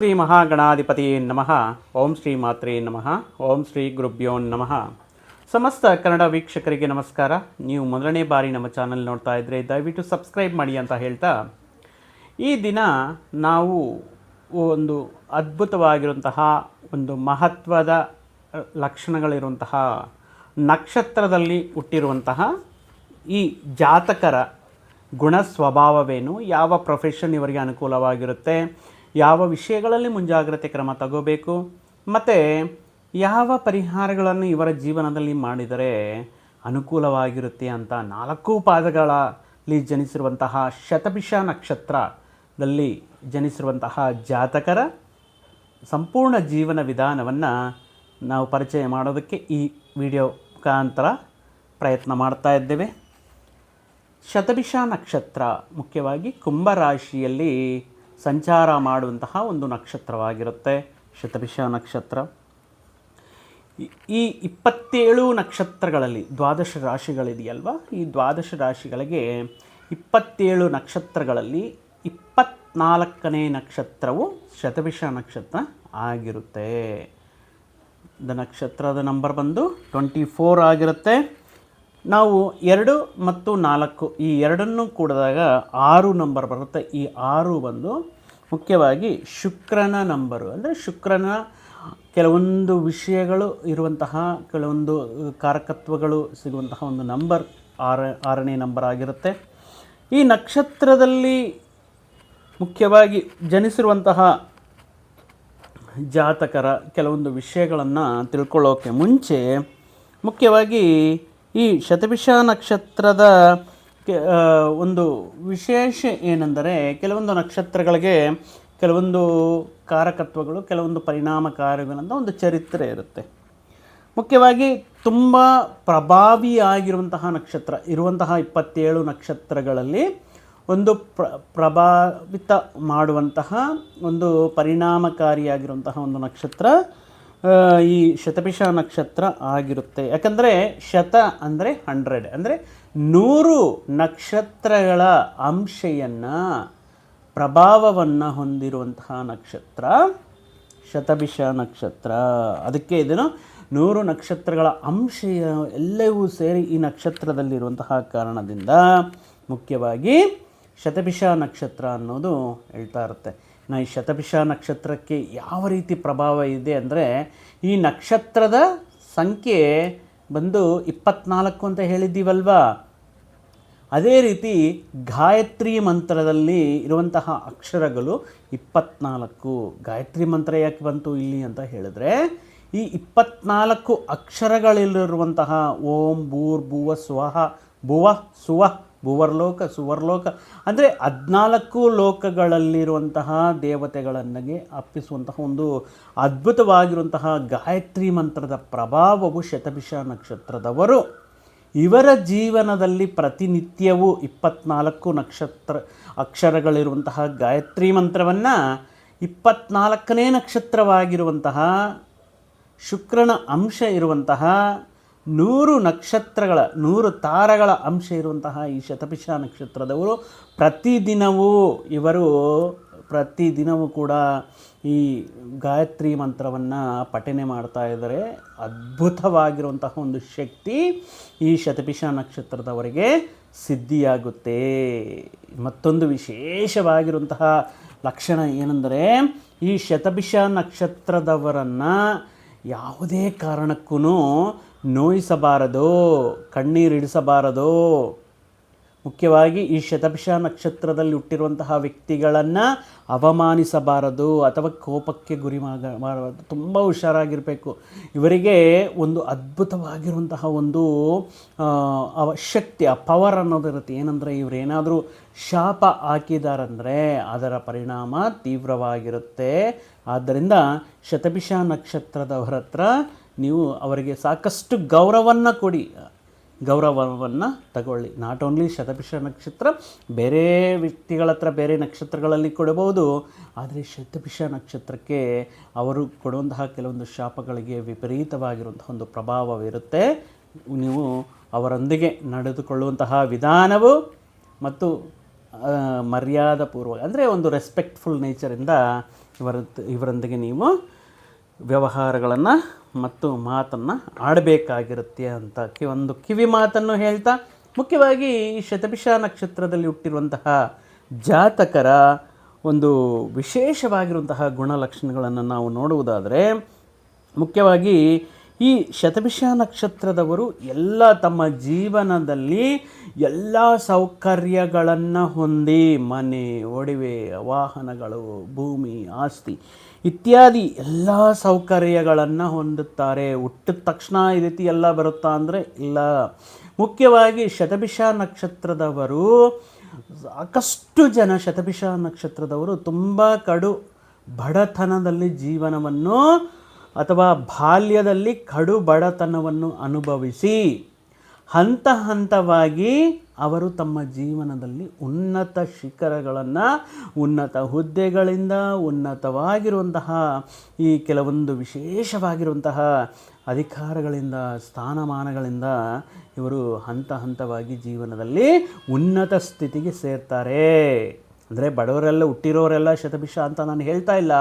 ಶ್ರೀ ಮಹಾಗಣಾಧಿಪತಿ ನಮಃ. ಓಂ ಶ್ರೀ ಮಾತ್ರೇ ನಮಃ. ಓಂ ಶ್ರೀ ಗುರುಭ್ಯೋ ನಮಃ. ಸಮಸ್ತ ಕನ್ನಡ ವೀಕ್ಷಕರಿಗೆ ನಮಸ್ಕಾರ. ನೀವು ಮೊದಲನೇ ಬಾರಿ ನಮ್ಮ ಚಾನಲ್ ನೋಡ್ತಾ ಇದ್ದರೆ ದಯವಿಟ್ಟು ಸಬ್ಸ್ಕ್ರೈಬ್ ಮಾಡಿ ಅಂತ ಹೇಳ್ತಾ, ಈ ದಿನ ನಾವು ಒಂದು ಅದ್ಭುತವಾಗಿರುವಂತಹ ಒಂದು ಮಹತ್ವದ ಲಕ್ಷಣಗಳಿರುವಂತಹ ನಕ್ಷತ್ರದಲ್ಲಿ ಹುಟ್ಟಿರುವಂತಹ ಈ ಜಾತಕರ ಗುಣ ಸ್ವಭಾವವೇನು, ಯಾವ ಪ್ರೊಫೆಷನ್ ಇವರಿಗೆ ಅನುಕೂಲವಾಗಿರುತ್ತೆ ಯಾವ ವಿಷಯಗಳಲ್ಲಿ ಮುಂಜಾಗ್ರತೆ ಕ್ರಮ ತಗೋಬೇಕು, ಮತ್ತು ಯಾವ ಪರಿಹಾರಗಳನ್ನು ಇವರ ಜೀವನದಲ್ಲಿ ಮಾಡಿದರೆ ಅನುಕೂಲವಾಗಿರುತ್ತೆ ಅಂತ ನಾಲ್ಕು ಪಾದಗಳಲ್ಲಿ ಜನಿಸಿರುವಂತಹ ಶತಪಿಷ ನಕ್ಷತ್ರದಲ್ಲಿ ಜನಿಸಿರುವಂತಹ ಜಾತಕರ ಸಂಪೂರ್ಣ ಜೀವನ ವಿಧಾನವನ್ನು ನಾವು ಪರಿಚಯ ಮಾಡೋದಕ್ಕೆ ಈ ವಿಡಿಯೋ ಮುಖಾಂತರ ಪ್ರಯತ್ನ ಮಾಡ್ತಾ ಇದ್ದೇವೆ. ಶತಭಿಷ ನಕ್ಷತ್ರ ಮುಖ್ಯವಾಗಿ ಕುಂಭರಾಶಿಯಲ್ಲಿ ಸಂಚಾರ ಮಾಡುವಂತಹ ಒಂದು ನಕ್ಷತ್ರವಾಗಿರುತ್ತೆ. ಶತಭಿಷ ನಕ್ಷತ್ರ. ಈ- ಇಪ್ಪತ್ತೇಳು ನಕ್ಷತ್ರಗಳಲ್ಲಿ ದ್ವಾದಶ ರಾಶಿಗಳಿದೆಯಲ್ವ? ಈ ದ್ವಾದಶ ರಾಶಿಗಳಿಗೆ ಇಪ್ಪತ್ತೇಳು ನಕ್ಷತ್ರಗಳಲ್ಲಿ ಇಪ್ಪತ್ನಾಲ್ಕನೇ ನಕ್ಷತ್ರವು ಶತಭಿಷ ನಕ್ಷತ್ರ ಆಗಿರುತ್ತೆ. ದ ನಕ್ಷತ್ರದ ನಂಬರ್ ಬಂದು ಟ್ವೆಂಟಿ ಫೋರ್ ಆಗಿರುತ್ತೆ. ನಾವು ಎರಡು ಮತ್ತು ನಾಲ್ಕು, ಈ ಎರಡನ್ನೂ ಕೂಡಿದಾಗ ಆರು ನಂಬರ್ ಬರುತ್ತೆ. ಈ ಆರು ಬಂದು ಮುಖ್ಯವಾಗಿ ಶುಕ್ರನ ನಂಬರು ಅಂದರೆ ಶುಕ್ರನ ಕೆಲವೊಂದು ವಿಷಯಗಳು ಇರುವಂತಹ, ಕೆಲವೊಂದು ಕಾರಕತ್ವಗಳು ಸಿಗುವಂತಹ ಒಂದು ನಂಬರ್ ಆರ, ಆರನೇ ನಂಬರ್ ಆಗಿರುತ್ತೆ. ಈ ನಕ್ಷತ್ರದಲ್ಲಿ ಮುಖ್ಯವಾಗಿ ಜನಿಸಿರುವಂತಹ ಜಾತಕರ ಕೆಲವೊಂದು ವಿಷಯಗಳನ್ನು ತಿಳ್ಕೊಳ್ಳೋಕ್ಕೆ ಮುಂಚೆ ಮುಖ್ಯವಾಗಿ ಈ ಶತಭಿಷ ನಕ್ಷತ್ರದ ಒಂದು ವಿಶೇಷ ಏನೆಂದರೆ ಕೆಲವೊಂದು ನಕ್ಷತ್ರಗಳಿಗೆ ಕೆಲವೊಂದು ಕಾರಕತ್ವಗಳು, ಕೆಲವೊಂದು ಪರಿಣಾಮಕಾರಿಗಳಂತ ಒಂದು ಚರಿತ್ರೆ ಇರುತ್ತೆ. ಮುಖ್ಯವಾಗಿ ತುಂಬ ಪ್ರಭಾವಿಯಾಗಿರುವಂತಹ ನಕ್ಷತ್ರ, ಇರುವಂತಹ ಇಪ್ಪತ್ತೇಳು ನಕ್ಷತ್ರಗಳಲ್ಲಿ ಒಂದು ಪ್ರ, ಪ್ರಭಾವಿತ ಮಾಡುವಂತಹ ಒಂದು ಪರಿಣಾಮಕಾರಿಯಾಗಿರುವಂತಹ ಒಂದು ನಕ್ಷತ್ರ ಈ ಶತಪಿಷ ನಕ್ಷತ್ರ ಆಗಿರುತ್ತೆ. ಯಾಕಂದರೆ ಶತ ಅಂದರೆ ಹಂಡ್ರೆಡ್ ಅಂದರೆ ನೂರು ನಕ್ಷತ್ರಗಳ ಅಂಶೆಯನ್ನು, ಪ್ರಭಾವವನ್ನು ಹೊಂದಿರುವಂತಹ ನಕ್ಷತ್ರ ಶತಭಿಷ ನಕ್ಷತ್ರ. ಅದಕ್ಕೆ ಇದನ್ನು ನೂರು ನಕ್ಷತ್ರಗಳ ಅಂಶ ಎಲ್ಲವೂ ಸೇರಿ ಈ ನಕ್ಷತ್ರದಲ್ಲಿರುವಂತಹ ಕಾರಣದಿಂದ ಮುಖ್ಯವಾಗಿ ಶತಭಿಷ ನಕ್ಷತ್ರ ಅನ್ನೋದು ಹೇಳ್ತಾ ಇರುತ್ತೆ. ಈ ಶತಪಿಷ ನಕ್ಷತ್ರಕ್ಕೆ ಯಾವ ರೀತಿ ಪ್ರಭಾವ ಇದೆ ಅಂದರೆ ಈ ನಕ್ಷತ್ರದ ಸಂಖ್ಯೆ ಬಂದು ಇಪ್ಪತ್ನಾಲ್ಕು ಅಂತ ಹೇಳಿದ್ದೀವಲ್ವಾ? ಅದೇ ರೀತಿ ಗಾಯತ್ರಿ ಮಂತ್ರದಲ್ಲಿ ಇರುವಂತಹ ಅಕ್ಷರಗಳು ಇಪ್ಪತ್ನಾಲ್ಕು. ಗಾಯತ್ರಿ ಮಂತ್ರ ಯಾಕೆ ಬಂತು ಇಲ್ಲಿ ಅಂತ ಹೇಳಿದ್ರೆ, ಈ ಇಪ್ಪತ್ನಾಲ್ಕು ಅಕ್ಷರಗಳಲ್ಲಿರುವಂತಹ ಓಂ ಭೂರ್ ಭುವ ಸ್ವಹ ಭುವ ಸುವ ಭುವರ್ಲೋಕ, ಸುವರ್ಲೋಕ. ಅಂದರೆ ಹದಿನಾಲ್ಕು ಲೋಕಗಳಲ್ಲಿರುವಂತಹ ದೇವತೆಗಳನ್ನಿಗೆ ಅಪ್ಪಿಸುವಂತಹ ಒಂದು ಅದ್ಭುತವಾಗಿರುವಂತಹ ಗಾಯತ್ರಿ ಮಂತ್ರದ ಪ್ರಭಾವವು ಶತಭಿಷ ನಕ್ಷತ್ರದವರು. ಇವರ ಜೀವನದಲ್ಲಿ ಪ್ರತಿನಿತ್ಯವೂ ಇಪ್ಪತ್ನಾಲ್ಕು ನಕ್ಷತ್ರ, ಅಕ್ಷರಗಳಿರುವಂತಹ ಗಾಯತ್ರಿ ಮಂತ್ರವನ್ನು ಇಪ್ಪತ್ನಾಲ್ಕನೇ ನಕ್ಷತ್ರವಾಗಿರುವಂತಹ ಶುಕ್ರನ ಅಂಶ ಇರುವಂತಹ ನೂರು ನಕ್ಷತ್ರಗಳ, ನೂರು ತಾರಗಳ ಅಂಶ ಇರುವಂತಹ ಈ ಶತಪಿಷ ನಕ್ಷತ್ರದವರು ಪ್ರತಿದಿನವೂ ಇವರು ಪ್ರತಿದಿನವೂ ಕೂಡ ಈ ಗಾಯತ್ರಿ ಮಂತ್ರವನ್ನು ಪಠನೆ ಮಾಡ್ತಾ ಇದ್ದಾರೆ. ಅದ್ಭುತವಾಗಿರುವಂತಹ ಒಂದು ಶಕ್ತಿ ಈ ಶತಪಿಷ ನಕ್ಷತ್ರದವರಿಗೆ ಸಿದ್ಧಿಯಾಗುತ್ತೆ. ಮತ್ತೊಂದು ವಿಶೇಷವಾಗಿರುವಂತಹ ಲಕ್ಷಣ ಏನೆಂದರೆ ಈ ಶತಪಿಷ ನಕ್ಷತ್ರದವರನ್ನು ಯಾವುದೇ ಕಾರಣಕ್ಕೂ ನೋಯಿಸಬಾರದು, ಕಣ್ಣೀರಿಡಿಸಬಾರದು? ಮುಖ್ಯವಾಗಿ ಈ ಶತಭಿಷ ನಕ್ಷತ್ರದಲ್ಲಿ ಹುಟ್ಟಿರುವಂತಹ ವ್ಯಕ್ತಿಗಳನ್ನು ಅವಮಾನಿಸಬಾರದು ಅಥವಾ ಕೋಪಕ್ಕೆ ಗುರಿ ಮಾಡಬಾರದು ತುಂಬ ಹುಷಾರಾಗಿರಬೇಕು. ಇವರಿಗೆ ಒಂದು ಅದ್ಭುತವಾಗಿರುವಂತಹ ಒಂದು ಶಕ್ತಿ, ಆ ಪವರ್ ಅನ್ನೋದಿರುತ್ತೆ ಏನಂದರೆ ಇವರೇನಾದರೂ ಶಾಪ ಹಾಕಿದಾರಂದರೆ ಅದರ ಪರಿಣಾಮ ತೀವ್ರವಾಗಿರುತ್ತೆ. ಆದ್ದರಿಂದ ಶತಭಿಷ ನಕ್ಷತ್ರದವರ ಹತ್ರ ನೀವು ಅವರಿಗೆ ಸಾಕಷ್ಟು ಗೌರವವನ್ನು ಕೊಡಿ. ಗೌರವವನ್ನು ತಗೊಳ್ಳಿ. ನಾಟ್ ಓನ್ಲಿ ಶತಪಿಷ ನಕ್ಷತ್ರ, ಬೇರೆ ವ್ಯಕ್ತಿಗಳ ಹತ್ರ ಬೇರೆ ನಕ್ಷತ್ರಗಳಲ್ಲಿ ಕೊಡಬಹುದು. ಆದರೆ ಶತಪಿಷ ನಕ್ಷತ್ರಕ್ಕೆ ಅವರು ಕೊಡುವಂತಹ ಕೆಲವೊಂದು ಶಾಪಗಳಿಗೆ ವಿಪರೀತವಾಗಿರುವಂತಹ ಒಂದು ಪ್ರಭಾವವಿರುತ್ತೆ. ನೀವು ಅವರೊಂದಿಗೆ ನಡೆದುಕೊಳ್ಳುವಂತಹ ವಿಧಾನವು ಮತ್ತು ಮರ್ಯಾದಪೂರ್ವಕ, ಅಂದರೆ ಒಂದು ರೆಸ್ಪೆಕ್ಟ್ಫುಲ್ ನೇಚರಿಂದ ಇವರ ಇವರೊಂದಿಗೆ ನೀವು ವ್ಯವಹಾರಗಳನ್ನು ಮತ್ತು ಮಾತನ್ನು ಆಡಬೇಕಾಗಿರುತ್ತೆ ಅಂತ ಒಂದು ಕಿವಿ ಮಾತನ್ನು ಹೇಳ್ತಾ, ಮುಖ್ಯವಾಗಿ ಈ ಶತಭಿಷ ನಕ್ಷತ್ರದಲ್ಲಿ ಹುಟ್ಟಿರುವಂತಹ ಜಾತಕರ ಒಂದು ವಿಶೇಷವಾಗಿರುವಂತಹ ಗುಣಲಕ್ಷಣಗಳನ್ನು ನಾವು ನೋಡುವುದಾದರೆ, ಮುಖ್ಯವಾಗಿ ಈ ಶತಭಿಷ ನಕ್ಷತ್ರದವರು ಎಲ್ಲ ತಮ್ಮ ಜೀವನದಲ್ಲಿ ಎಲ್ಲ ಸೌಕರ್ಯಗಳನ್ನು ಹೊಂದಿ ಮನೆ, ಒಡವೆ, ವಾಹನಗಳು, ಭೂಮಿ, ಆಸ್ತಿ ಇತ್ಯಾದಿ ಎಲ್ಲ ಸೌಕರ್ಯಗಳನ್ನು ಹೊಂದುತ್ತಾರೆ. ಹುಟ್ಟಿದ ತಕ್ಷಣ ಈ ರೀತಿ ಎಲ್ಲ ಬರುತ್ತಾ ಅಂದರೆ ಇಲ್ಲ. ಮುಖ್ಯವಾಗಿ ಶತಭಿಷ ನಕ್ಷತ್ರದವರು, ಸಾಕಷ್ಟು ಜನ ಶತಭಿಷ ನಕ್ಷತ್ರದವರು ತುಂಬ ಕಡು ಬಡತನದಲ್ಲಿ ಜೀವನವನ್ನು ಅಥವಾ ಬಾಲ್ಯದಲ್ಲಿ ಕಡು ಬಡತನವನ್ನು ಅನುಭವಿಸಿ, ಹಂತ ಹಂತವಾಗಿ ಅವರು ತಮ್ಮ ಜೀವನದಲ್ಲಿ ಉನ್ನತ ಶಿಖರಗಳನ್ನು, ಉನ್ನತ ಹುದ್ದೆಗಳಿಂದ ಉನ್ನತವಾಗಿರುವಂತಹ ಈ ಕೆಲವೊಂದು ವಿಶೇಷವಾಗಿರುವಂತಹ ಅಧಿಕಾರಗಳಿಂದ, ಸ್ಥಾನಮಾನಗಳಿಂದ ಇವರು ಹಂತ ಹಂತವಾಗಿ ಜೀವನದಲ್ಲಿ ಉನ್ನತ ಸ್ಥಿತಿಗೆ ಸೇರ್ತಾರೆ. ಅಂದರೆ ಬಡವರೆಲ್ಲ ಹುಟ್ಟಿರೋರೆಲ್ಲ ಶತಭಿಷ ಅಂತ ನಾನು ಹೇಳ್ತಾ ಇಲ್ಲ.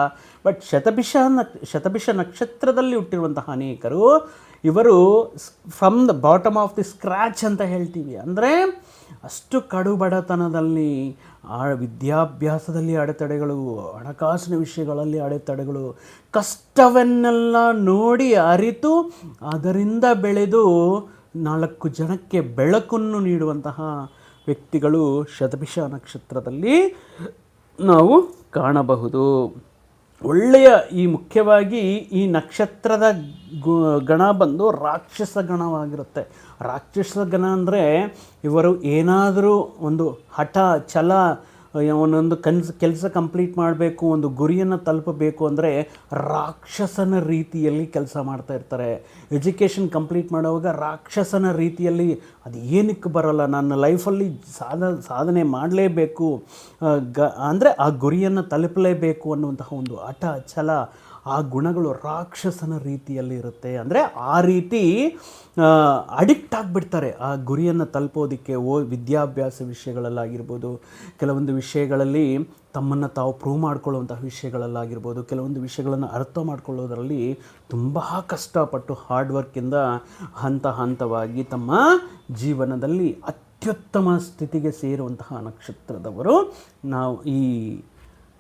ಬಟ್ ಶತಭಿಷ ನಕ್ ಶತಭಿಷ ನಕ್ಷತ್ರದಲ್ಲಿ ಹುಟ್ಟಿರುವಂತಹ ಅನೇಕರು ಇವರು from the bottom of the scratch ಅಂತ ಹೇಳ್ತೀವಿ. ಅಂದರೆ ಅಷ್ಟು ಕಡು ಬಡತನದಲ್ಲಿ ಆ ವಿದ್ಯಾಭ್ಯಾಸದಲ್ಲಿ ಅಡೆತಡೆಗಳು, ಹಣಕಾಸಿನ ವಿಷಯಗಳಲ್ಲಿ ಅಡೆತಡೆಗಳು, ಕಷ್ಟವನ್ನೆಲ್ಲ ನೋಡಿ ಅರಿತು ಅದರಿಂದ ಬೆಳೆದು ನಾಲ್ಕು ಜನಕ್ಕೆ ಬೆಳಕನ್ನು ನೀಡುವಂತಹ ವ್ಯಕ್ತಿಗಳು ಶತಭಿಷ ನಕ್ಷತ್ರದಲ್ಲಿ ನಾವು ಕಾಣಬಹುದು. ಒಳ್ಳೆಯ ಈ ಮುಖ್ಯವಾಗಿ ಈ ನಕ್ಷತ್ರದ ಗಣ ಬಂದು ರಾಕ್ಷಸ ಗಣವಾಗಿರುತ್ತೆ. ರಾಕ್ಷಸ ಗಣ ಅಂದರೆ ಇವರು ಏನಾದರೂ ಒಂದು ಹಠ, ಛಲ ಒಂದೊಂದು ಕನ್ಸ್, ಕೆಲಸ ಕಂಪ್ಲೀಟ್ ಮಾಡಬೇಕು, ಒಂದು ಗುರಿಯನ್ನು ತಲುಪಬೇಕು ಅಂದರೆ ರಾಕ್ಷಸನ ರೀತಿಯಲ್ಲಿ ಕೆಲಸ ಮಾಡ್ತಾ ಇರ್ತಾರೆ. ಎಜುಕೇಷನ್ ಕಂಪ್ಲೀಟ್ ಮಾಡುವಾಗ ರಾಕ್ಷಸನ ರೀತಿಯಲ್ಲಿ ಅದು ಏನಕ್ಕೆ ಬರೋಲ್ಲ, ನನ್ನ ಲೈಫಲ್ಲಿ ಸಾಧ, ಸಾಧನೆ ಮಾಡಲೇಬೇಕು. ಗ, ಅಂದರೆ ಆ ಗುರಿಯನ್ನು ತಲುಪಲೇಬೇಕು ಅನ್ನುವಂತಹ ಒಂದು ಹಠ, ಛಲ ಆ ಗುಣಗಳು ರಾಕ್ಷಸನ ರೀತಿಯಲ್ಲಿ ಇರುತ್ತೆ. ಅಂದರೆ ಆ ರೀತಿ ಅಡಿಕ್ಟ್ ಆಗಿಬಿಡ್ತಾರೆ. ಆ ಗುರಿಯನ್ನು ತಲುಪೋದಕ್ಕೆ ಓ, ವಿದ್ಯಾಭ್ಯಾಸ ವಿಷಯಗಳಲ್ಲಾಗಿರ್ಬೋದು, ಕೆಲವೊಂದು ವಿಷಯಗಳಲ್ಲಿ ತಮ್ಮನ್ನು ತಾವು ಪ್ರೂವ್ ಮಾಡ್ಕೊಳ್ಳುವಂತಹ ವಿಷಯಗಳಲ್ಲಾಗಿರ್ಬೋದು, ಕೆಲವೊಂದು ವಿಷಯಗಳನ್ನು ಅರ್ಥ ಮಾಡ್ಕೊಳ್ಳೋದರಲ್ಲಿ ತುಂಬ ಕಷ್ಟಪಟ್ಟು ಹಾರ್ಡ್ ವರ್ಕಿಂದ ಹಂತ ಹಂತವಾಗಿ ತಮ್ಮ ಜೀವನದಲ್ಲಿ ಅತ್ಯುತ್ತಮ ಸ್ಥಿತಿಗೆ ಸೇರುವಂತಹ ನಕ್ಷತ್ರದವರು ನಾವು ಈ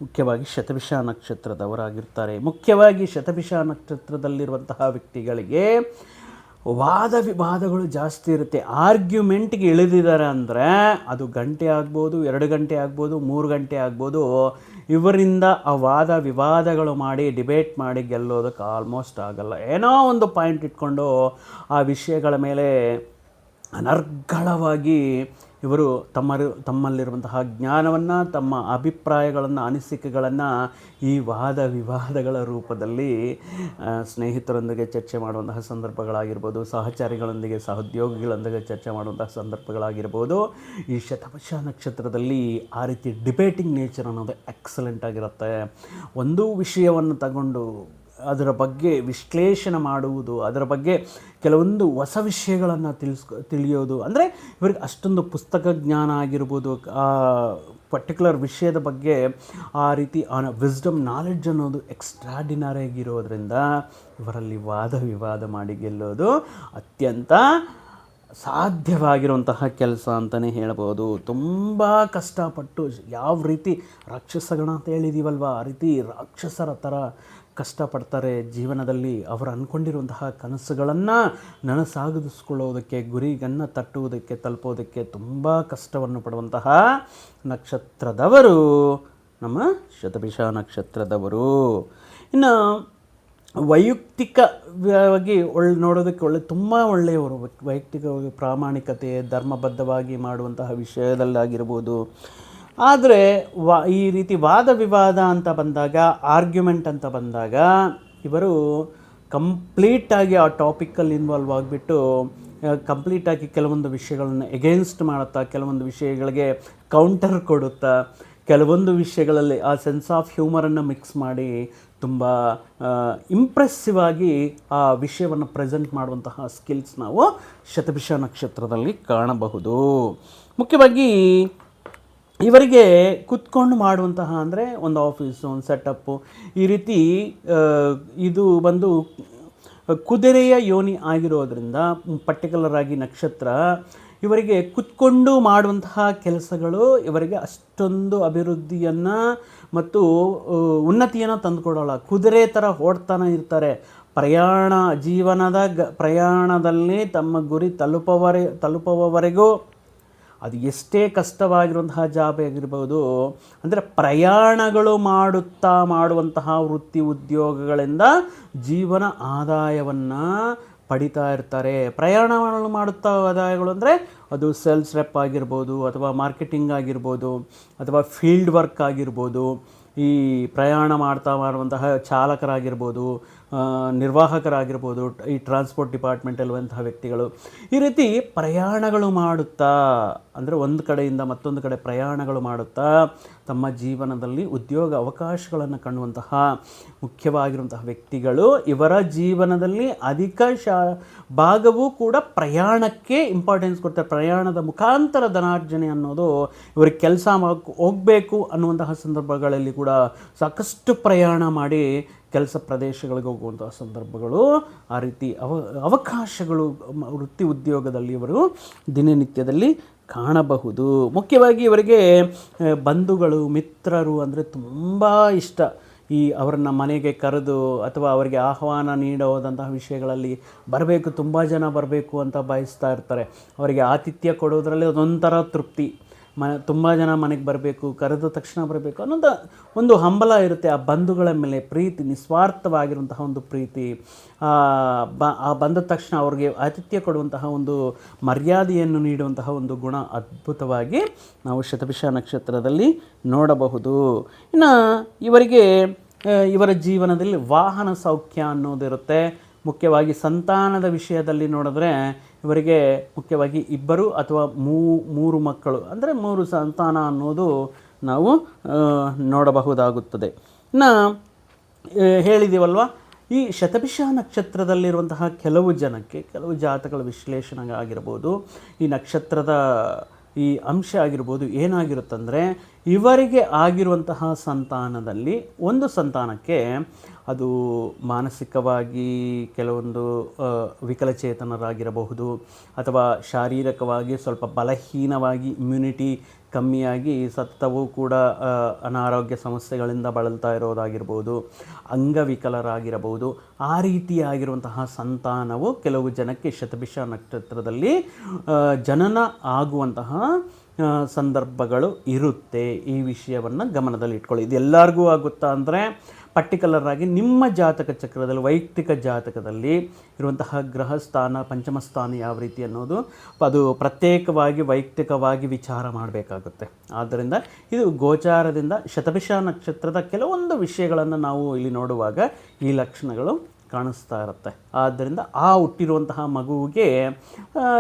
ಮುಖ್ಯವಾಗಿ ಶತಭಿಷ ನಕ್ಷತ್ರದವರಾಗಿರ್ತಾರೆ. ಮುಖ್ಯವಾಗಿ ಶತಭಿಷ ನಕ್ಷತ್ರದಲ್ಲಿರುವಂತಹ ವ್ಯಕ್ತಿಗಳಿಗೆ ವಾದ ವಿವಾದಗಳು ಜಾಸ್ತಿ ಇರುತ್ತೆ. ಆರ್ಗ್ಯುಮೆಂಟ್ಗೆ ಇಳಿದಿದ್ದಾರೆ ಅಂದರೆ ಅದು ಗಂಟೆ ಆಗ್ಬೋದು, ಎರಡು ಗಂಟೆ ಆಗ್ಬೋದು, ಮೂರು ಗಂಟೆ ಆಗ್ಬೋದು. ಇವರಿಂದ ಆ ವಾದ ವಿವಾದಗಳು ಮಾಡಿ, ಡಿಬೇಟ್ ಮಾಡಿ ಗೆಲ್ಲೋದಕ್ಕೆ ಆಲ್ಮೋಸ್ಟ್ ಆಗಲ್ಲ. ಏನೋ ಒಂದು ಪಾಯಿಂಟ್ ಇಟ್ಕೊಂಡು ಆ ವಿಷಯಗಳ ಮೇಲೆ ಅನರ್ಗಳವಾಗಿ ಇವರು ತಮ್ಮ ತಮ್ಮಲ್ಲಿರುವಂತಹ ಜ್ಞಾನವನ್ನು, ತಮ್ಮ ಅಭಿಪ್ರಾಯಗಳನ್ನು, ಅನಿಸಿಕೆಗಳನ್ನು ಈ ವಾದ ವಿವಾದಗಳ ರೂಪದಲ್ಲಿ ಸ್ನೇಹಿತರೊಂದಿಗೆ ಚರ್ಚೆ ಮಾಡುವಂತಹ ಸಂದರ್ಭಗಳಾಗಿರ್ಬೋದು, ಸಹಚಾರಿಗಳೊಂದಿಗೆ, ಸಹೋದ್ಯೋಗಿಗಳೊಂದಿಗೆ ಚರ್ಚೆ ಮಾಡುವಂತಹ ಸಂದರ್ಭಗಳಾಗಿರ್ಬೋದು, ಈ ಶತಪಶ ನಕ್ಷತ್ರದಲ್ಲಿ ಆ ರೀತಿ ಡಿಬೇಟಿಂಗ್ ನೇಚರ್ ಅನ್ನೋದು ಎಕ್ಸಲೆಂಟ್ ಆಗಿರುತ್ತೆ. ಒಂದು ವಿಷಯವನ್ನು ತಗೊಂಡು ಅದರ ಬಗ್ಗೆ ವಿಶ್ಲೇಷಣೆ ಮಾಡುವುದು, ಅದರ ಬಗ್ಗೆ ಕೆಲವೊಂದು ಹೊಸ ವಿಷಯಗಳನ್ನು ತಿಳಿಸ್ಕೊ, ತಿಳಿಯೋದು. ಅಂದರೆ ಇವರಿಗೆ ಅಷ್ಟೊಂದು ಪುಸ್ತಕ ಜ್ಞಾನ ಆಗಿರ್ಬೋದು, ಆ ಪರ್ಟಿಕ್ಯುಲರ್ ವಿಷಯದ ಬಗ್ಗೆ ಆ ರೀತಿ ವಿಸ್ಡಮ್ ನಾಲೆಡ್ಜ್ ಅನ್ನೋದು ಎಕ್ಸ್ಟ್ರಾಡಿನರಿ ಆಗಿರೋದ್ರಿಂದ ಇವರಲ್ಲಿ ವಾದ ವಿವಾದ ಮಾಡಿ ಗೆಲ್ಲೋದು ಅತ್ಯಂತ ಸಾಧ್ಯವಾಗಿರುವಂತಹ ಕೆಲಸ ಅಂತಲೇ ಹೇಳ್ಬೋದು. ತುಂಬ ಕಷ್ಟಪಟ್ಟು ಯಾವ ರೀತಿ ರಾಕ್ಷಸಗಣ ಅಂತ ಹೇಳಿದೀವಲ್ವ? ಆ ರೀತಿ ರಾಕ್ಷಸರ ಥರ ಕಷ್ಟಪಡ್ತಾರೆ ಜೀವನದಲ್ಲಿ ಅವರು ಅಂದ್ಕೊಂಡಿರುವಂತಹ ಕನಸುಗಳನ್ನು ನನಸಾಗಿಸ್ಕೊಳ್ಳೋದಕ್ಕೆ ಗುರಿಗನ್ನು ತಟ್ಟುವುದಕ್ಕೆ, ತಲುಪೋದಕ್ಕೆ ತುಂಬ ಕಷ್ಟವನ್ನು ಪಡುವಂತಹ ನಕ್ಷತ್ರದವರು ನಮ್ಮ ಶತಭಿಷ ನಕ್ಷತ್ರದವರು. ಇನ್ನು ವೈಯಕ್ತಿಕವಾಗಿ ಒಳ್ಳೆ ನೋಡೋದಕ್ಕೆ ಒಳ್ಳೆ, ತುಂಬ ಒಳ್ಳೆಯವರು. ವೈಯಕ್ತಿಕವಾಗಿ ಪ್ರಾಮಾಣಿಕತೆ, ಧರ್ಮಬದ್ಧವಾಗಿ ಮಾಡುವಂತಹ ವಿಷಯದಲ್ಲಾಗಿರ್ಬೋದು. ಆದರೆ, ವಾ, ಈ ರೀತಿ ವಾದ ವಿವಾದ ಅಂತ ಬಂದಾಗ ಆರ್ಗ್ಯುಮೆಂಟ್ ಅಂತ ಬಂದಾಗ, ಇವರು ಕಂಪ್ಲೀಟಾಗಿ ಆ ಟಾಪಿಕಲ್ಲಿ ಇನ್ವಾಲ್ವ್ ಆಗಿಬಿಟ್ಟು ಕಂಪ್ಲೀಟಾಗಿ ಕೆಲವೊಂದು ವಿಷಯಗಳನ್ನು ಎಗೇನ್ಸ್ಟ್ ಮಾಡುತ್ತಾ, ಕೆಲವೊಂದು ವಿಷಯಗಳಿಗೆ ಕೌಂಟರ್ ಕೊಡುತ್ತಾ, ಕೆಲವೊಂದು ವಿಷಯಗಳಲ್ಲಿ ಆ ಸೆನ್ಸ್ ಆಫ್ ಹ್ಯೂಮರನ್ನು ಮಿಕ್ಸ್ ಮಾಡಿ ತುಂಬ ಇಂಪ್ರೆಸ್ಸಿವ್ ಆಗಿ ಆ ವಿಷಯವನ್ನು ಪ್ರೆಸೆಂಟ್ ಮಾಡುವಂತಹ ಸ್ಕಿಲ್ಸ್ ನಾವು ಶತಭಿಷ ನಕ್ಷತ್ರದಲ್ಲಿ ಕಾಣಬಹುದು. ಮುಖ್ಯವಾಗಿ ಇವರಿಗೆ ಕುತ್ಕೊಂಡು ಮಾಡುವಂತಹ ಅಂದರೆ ಒಂದು ಆಫೀಸು ಒಂದು ಸೆಟಪ್ಪು ಈ ರೀತಿ ಇದು ಬಂದು ಕುದುರೆಯ ಯೋನಿ ಆಗಿರೋದ್ರಿಂದ ಪರ್ಟಿಕ್ಯುಲರ್ ಆಗಿ ನಕ್ಷತ್ರ ಇವರಿಗೆ ಕುತ್ಕೊಂಡು ಮಾಡುವಂತಹ ಕೆಲಸಗಳು ಇವರಿಗೆ ಅಷ್ಟೊಂದು ಅಭಿವೃದ್ಧಿಯನ್ನು ಮತ್ತು ಉನ್ನತಿಯನ್ನು ತಂದುಕೊಡೋಲ್ಲ. ಕುದುರೆ ಥರ ಓಡ್ತಾನೆ ಇರ್ತಾರೆ. ಪ್ರಯಾಣ ಜೀವನದ ಗ, ಪ್ರಯಾಣದಲ್ಲಿ ತಮ್ಮ ಗುರಿ ತಲುಪವರೆ, ತಲುಪುವವರೆಗೂ ಅದು ಎಷ್ಟೇ ಕಷ್ಟವಾಗಿರುವಂತಹ ಜಾಬ್ ಆಗಿರ್ಬೋದು, ಅಂದರೆ ಪ್ರಯಾಣಗಳು ಮಾಡುತ್ತಾ ಮಾಡುವಂತಹ ವೃತ್ತಿ ಉದ್ಯೋಗಗಳಿಂದ ಜೀವನ ಆದಾಯವನ್ನು ಪಡಿತಾ ಇರ್ತಾರೆ. ಪ್ರಯಾಣವನ್ನು ಮಾಡುತ್ತಾ ಆದಾಯಗಳು ಅಂದರೆ ಅದು ಸೆಲ್ಸ್ ರೆಪ್ ಆಗಿರ್ಬೋದು ಅಥವಾ ಮಾರ್ಕೆಟಿಂಗ್ ಆಗಿರ್ಬೋದು ಅಥವಾ ಫೀಲ್ಡ್ ವರ್ಕ್ ಆಗಿರ್ಬೋದು. ಈ ಪ್ರಯಾಣ ಮಾಡ್ತಾ ಮಾಡುವಂತಹ ಚಾಲಕರಾಗಿರ್ಬೋದು ನಿರ್ವಾಹಕರಾಗಿರ್ಬೋದು, ಈ ಟ್ರಾನ್ಸ್ಪೋರ್ಟ್ ಡಿಪಾರ್ಟ್ಮೆಂಟಲ್ಲಿರುವಂತಹ ವ್ಯಕ್ತಿಗಳು. ಈ ರೀತಿ ಪ್ರಯಾಣಗಳು ಮಾಡುತ್ತಾ, ಅಂದರೆ ಒಂದು ಕಡೆಯಿಂದ ಮತ್ತೊಂದು ಕಡೆ ಪ್ರಯಾಣಗಳು ಮಾಡುತ್ತಾ ತಮ್ಮ ಜೀವನದಲ್ಲಿ ಉದ್ಯೋಗ ಅವಕಾಶಗಳನ್ನು ಕಾಣುವಂತಹ ಮುಖ್ಯವಾಗಿರುವಂತಹ ವ್ಯಕ್ತಿಗಳು. ಇವರ ಜೀವನದಲ್ಲಿ ಅಧಿಕ ಶಾ, ಭಾಗವೂ ಕೂಡ ಪ್ರಯಾಣಕ್ಕೆ ಇಂಪಾರ್ಟೆನ್ಸ್ ಕೊಡ್ತಾರೆ. ಪ್ರಯಾಣದ ಮುಖಾಂತರ ಧನಾರ್ಜನೆ ಅನ್ನೋದು ಇವರಿಗೆ ಕೆಲಸ ಹೋಗಬೇಕು ಅನ್ನುವಂತಹ ಸಂದರ್ಭಗಳಲ್ಲಿ ಕೂಡ ಸಾಕಷ್ಟು ಪ್ರಯಾಣ ಮಾಡಿ ಕೆಲಸ ಪ್ರದೇಶಗಳಿಗೆ ಹೋಗುವಂತಹ ಸಂದರ್ಭಗಳು. ಆ ರೀತಿ ಅವ, ಅವಕಾಶಗಳು ವೃತ್ತಿ ಉದ್ಯೋಗದಲ್ಲಿ ಇವರು ದಿನನಿತ್ಯದಲ್ಲಿ ಕಾಣಬಹುದು. ಮುಖ್ಯವಾಗಿ ಇವರಿಗೆ ಬಂಧುಗಳು, ಮಿತ್ರರು ಅಂದರೆ ತುಂಬ ಇಷ್ಟ. ಈ ಅವರನ್ನ ಮನೆಗೆ ಕರೆದು ಅಥವಾ ಅವರಿಗೆ ಆಹ್ವಾನ ನೀಡೋದಂತಹ ವಿಷಯಗಳಲ್ಲಿ ಬರಬೇಕು, ತುಂಬ ಜನ ಬರಬೇಕು ಅಂತ ಬಯಸ್ತಾ ಇರ್ತಾರೆ. ಅವರಿಗೆ ಆತಿಥ್ಯ ಕೊಡೋದರಲ್ಲಿ ಅದೊಂಥರ ತೃಪ್ತಿ. ಮ ತುಂಬ ಜನ ಮನೆಗೆ ಬರಬೇಕು, ಕರೆದ ತಕ್ಷಣ ಬರಬೇಕು ಅನ್ನೋದು ಒಂದು ಹಂಬಲ ಇರುತ್ತೆ ಆ ಬಂಧುಗಳ ಮೇಲೆ ಪ್ರೀತಿ, ನಿಸ್ವಾರ್ಥವಾಗಿರುವಂತಹ ಒಂದು ಪ್ರೀತಿ. ಬ, ಆ ಬಂದ ತಕ್ಷಣ ಅವ್ರಿಗೆ ಆತಿಥ್ಯ ಕೊಡುವಂತಹ ಒಂದು ಮರ್ಯಾದೆಯನ್ನು ನೀಡುವಂತಹ ಒಂದು ಗುಣ ಅದ್ಭುತವಾಗಿ ನಾವು ಶತಪಿಷ ನಕ್ಷತ್ರದಲ್ಲಿ ನೋಡಬಹುದು. ಇನ್ನು ಇವರಿಗೆ ಇವರ ಜೀವನದಲ್ಲಿ ವಾಹನ ಸೌಖ್ಯ ಅನ್ನೋದಿರುತ್ತೆ. ಮುಖ್ಯವಾಗಿ ಸಂತಾನದ ವಿಷಯದಲ್ಲಿ ನೋಡಿದ್ರೆ ಇವರಿಗೆ ಮುಖ್ಯವಾಗಿ ಇಬ್ಬರು ಅಥವಾ ಮೂ, ಮೂರು ಮಕ್ಕಳು, ಅಂದರೆ ಮೂರು ಸಂತಾನ ಅನ್ನೋದು ನಾವು ನೋಡಬಹುದಾಗುತ್ತದೆ. ಇನ್ನು ಹೇಳಿದ್ದೀವಲ್ವ ಈ ಶತಭಿಷ ನಕ್ಷತ್ರದಲ್ಲಿರುವಂತಹ ಕೆಲವು ಜನಕ್ಕೆ, ಕೆಲವು ಜಾತಕಗಳ ವಿಶ್ಲೇಷಣೆ ಆಗಿರ್ಬೋದು ಈ ನಕ್ಷತ್ರದ ಈ ಅಂಶ ಆಗಿರ್ಬೋದು ಏನಾಗಿರುತ್ತಂದರೆ ಇವರಿಗೆ ಆಗಿರುವಂತಹ ಸಂತಾನದಲ್ಲಿ ಒಂದು ಸಂತಾನಕ್ಕೆ ಅದು ಮಾನಸಿಕವಾಗಿ ಕೆಲವೊಂದು ವಿಕಲಚೇತನರಾಗಿರಬಹುದು ಅಥವಾ ಶಾರೀರಿಕವಾಗಿ ಸ್ವಲ್ಪ ಬಲಹೀನವಾಗಿ ಇಮ್ಯುನಿಟಿ ಕಮ್ಮಿಯಾಗಿ ಸತ್ತವೂ ಕೂಡ ಅನಾರೋಗ್ಯ ಸಮಸ್ಯೆಗಳಿಂದ ಬಳಲ್ತಾ ಇರೋದಾಗಿರ್ಬೋದು, ಅಂಗವಿಕಲರಾಗಿರಬಹುದು. ಆ ರೀತಿಯಾಗಿರುವಂತಹ ಸಂತಾನವು ಕೆಲವು ಜನಕ್ಕೆ ಶತಭಿಷ ನಕ್ಷತ್ರದಲ್ಲಿ ಜನನ ಆಗುವಂತಹ ಸಂದರ್ಭಗಳು ಇರುತ್ತೆ. ಈ ವಿಷಯವನ್ನು ಗಮನದಲ್ಲಿ ಇಟ್ಕೊಳ್ಳಿ ಇದು ಎಲ್ಲರಿಗೂ ಆಗುತ್ತಾ ಅಂದರೆ ಪರ್ಟಿಕ್ಯುಲರ್ ಆಗಿ ನಿಮ್ಮ ಜಾತಕ ಚಕ್ರದಲ್ಲಿ, ವೈಯಕ್ತಿಕ ಜಾತಕದಲ್ಲಿ ಇರುವಂತಹ ಗ್ರಹಸ್ಥಾನ ಪಂಚಮ ಸ್ಥಾನ ಯಾವ ರೀತಿ ಅನ್ನೋದು ಅದು ಪ್ರತ್ಯೇಕವಾಗಿ, ವೈಯಕ್ತಿಕವಾಗಿ ವಿಚಾರ ಮಾಡಬೇಕಾಗುತ್ತೆ. ಆದ್ದರಿಂದ ಇದು ಗೋಚಾರದಿಂದ ಶತಭಿಷ ನಕ್ಷತ್ರದ ಕೆಲವೊಂದು ವಿಷಯಗಳನ್ನು ನಾವು ಇಲ್ಲಿ ನೋಡುವಾಗ ಈ ಲಕ್ಷಣಗಳು ಕಾಣಿಸ್ತಾ ಇರುತ್ತೆ. ಆದ್ದರಿಂದ ಆ ಹುಟ್ಟಿರುವಂತಹ ಮಗುವಿಗೆ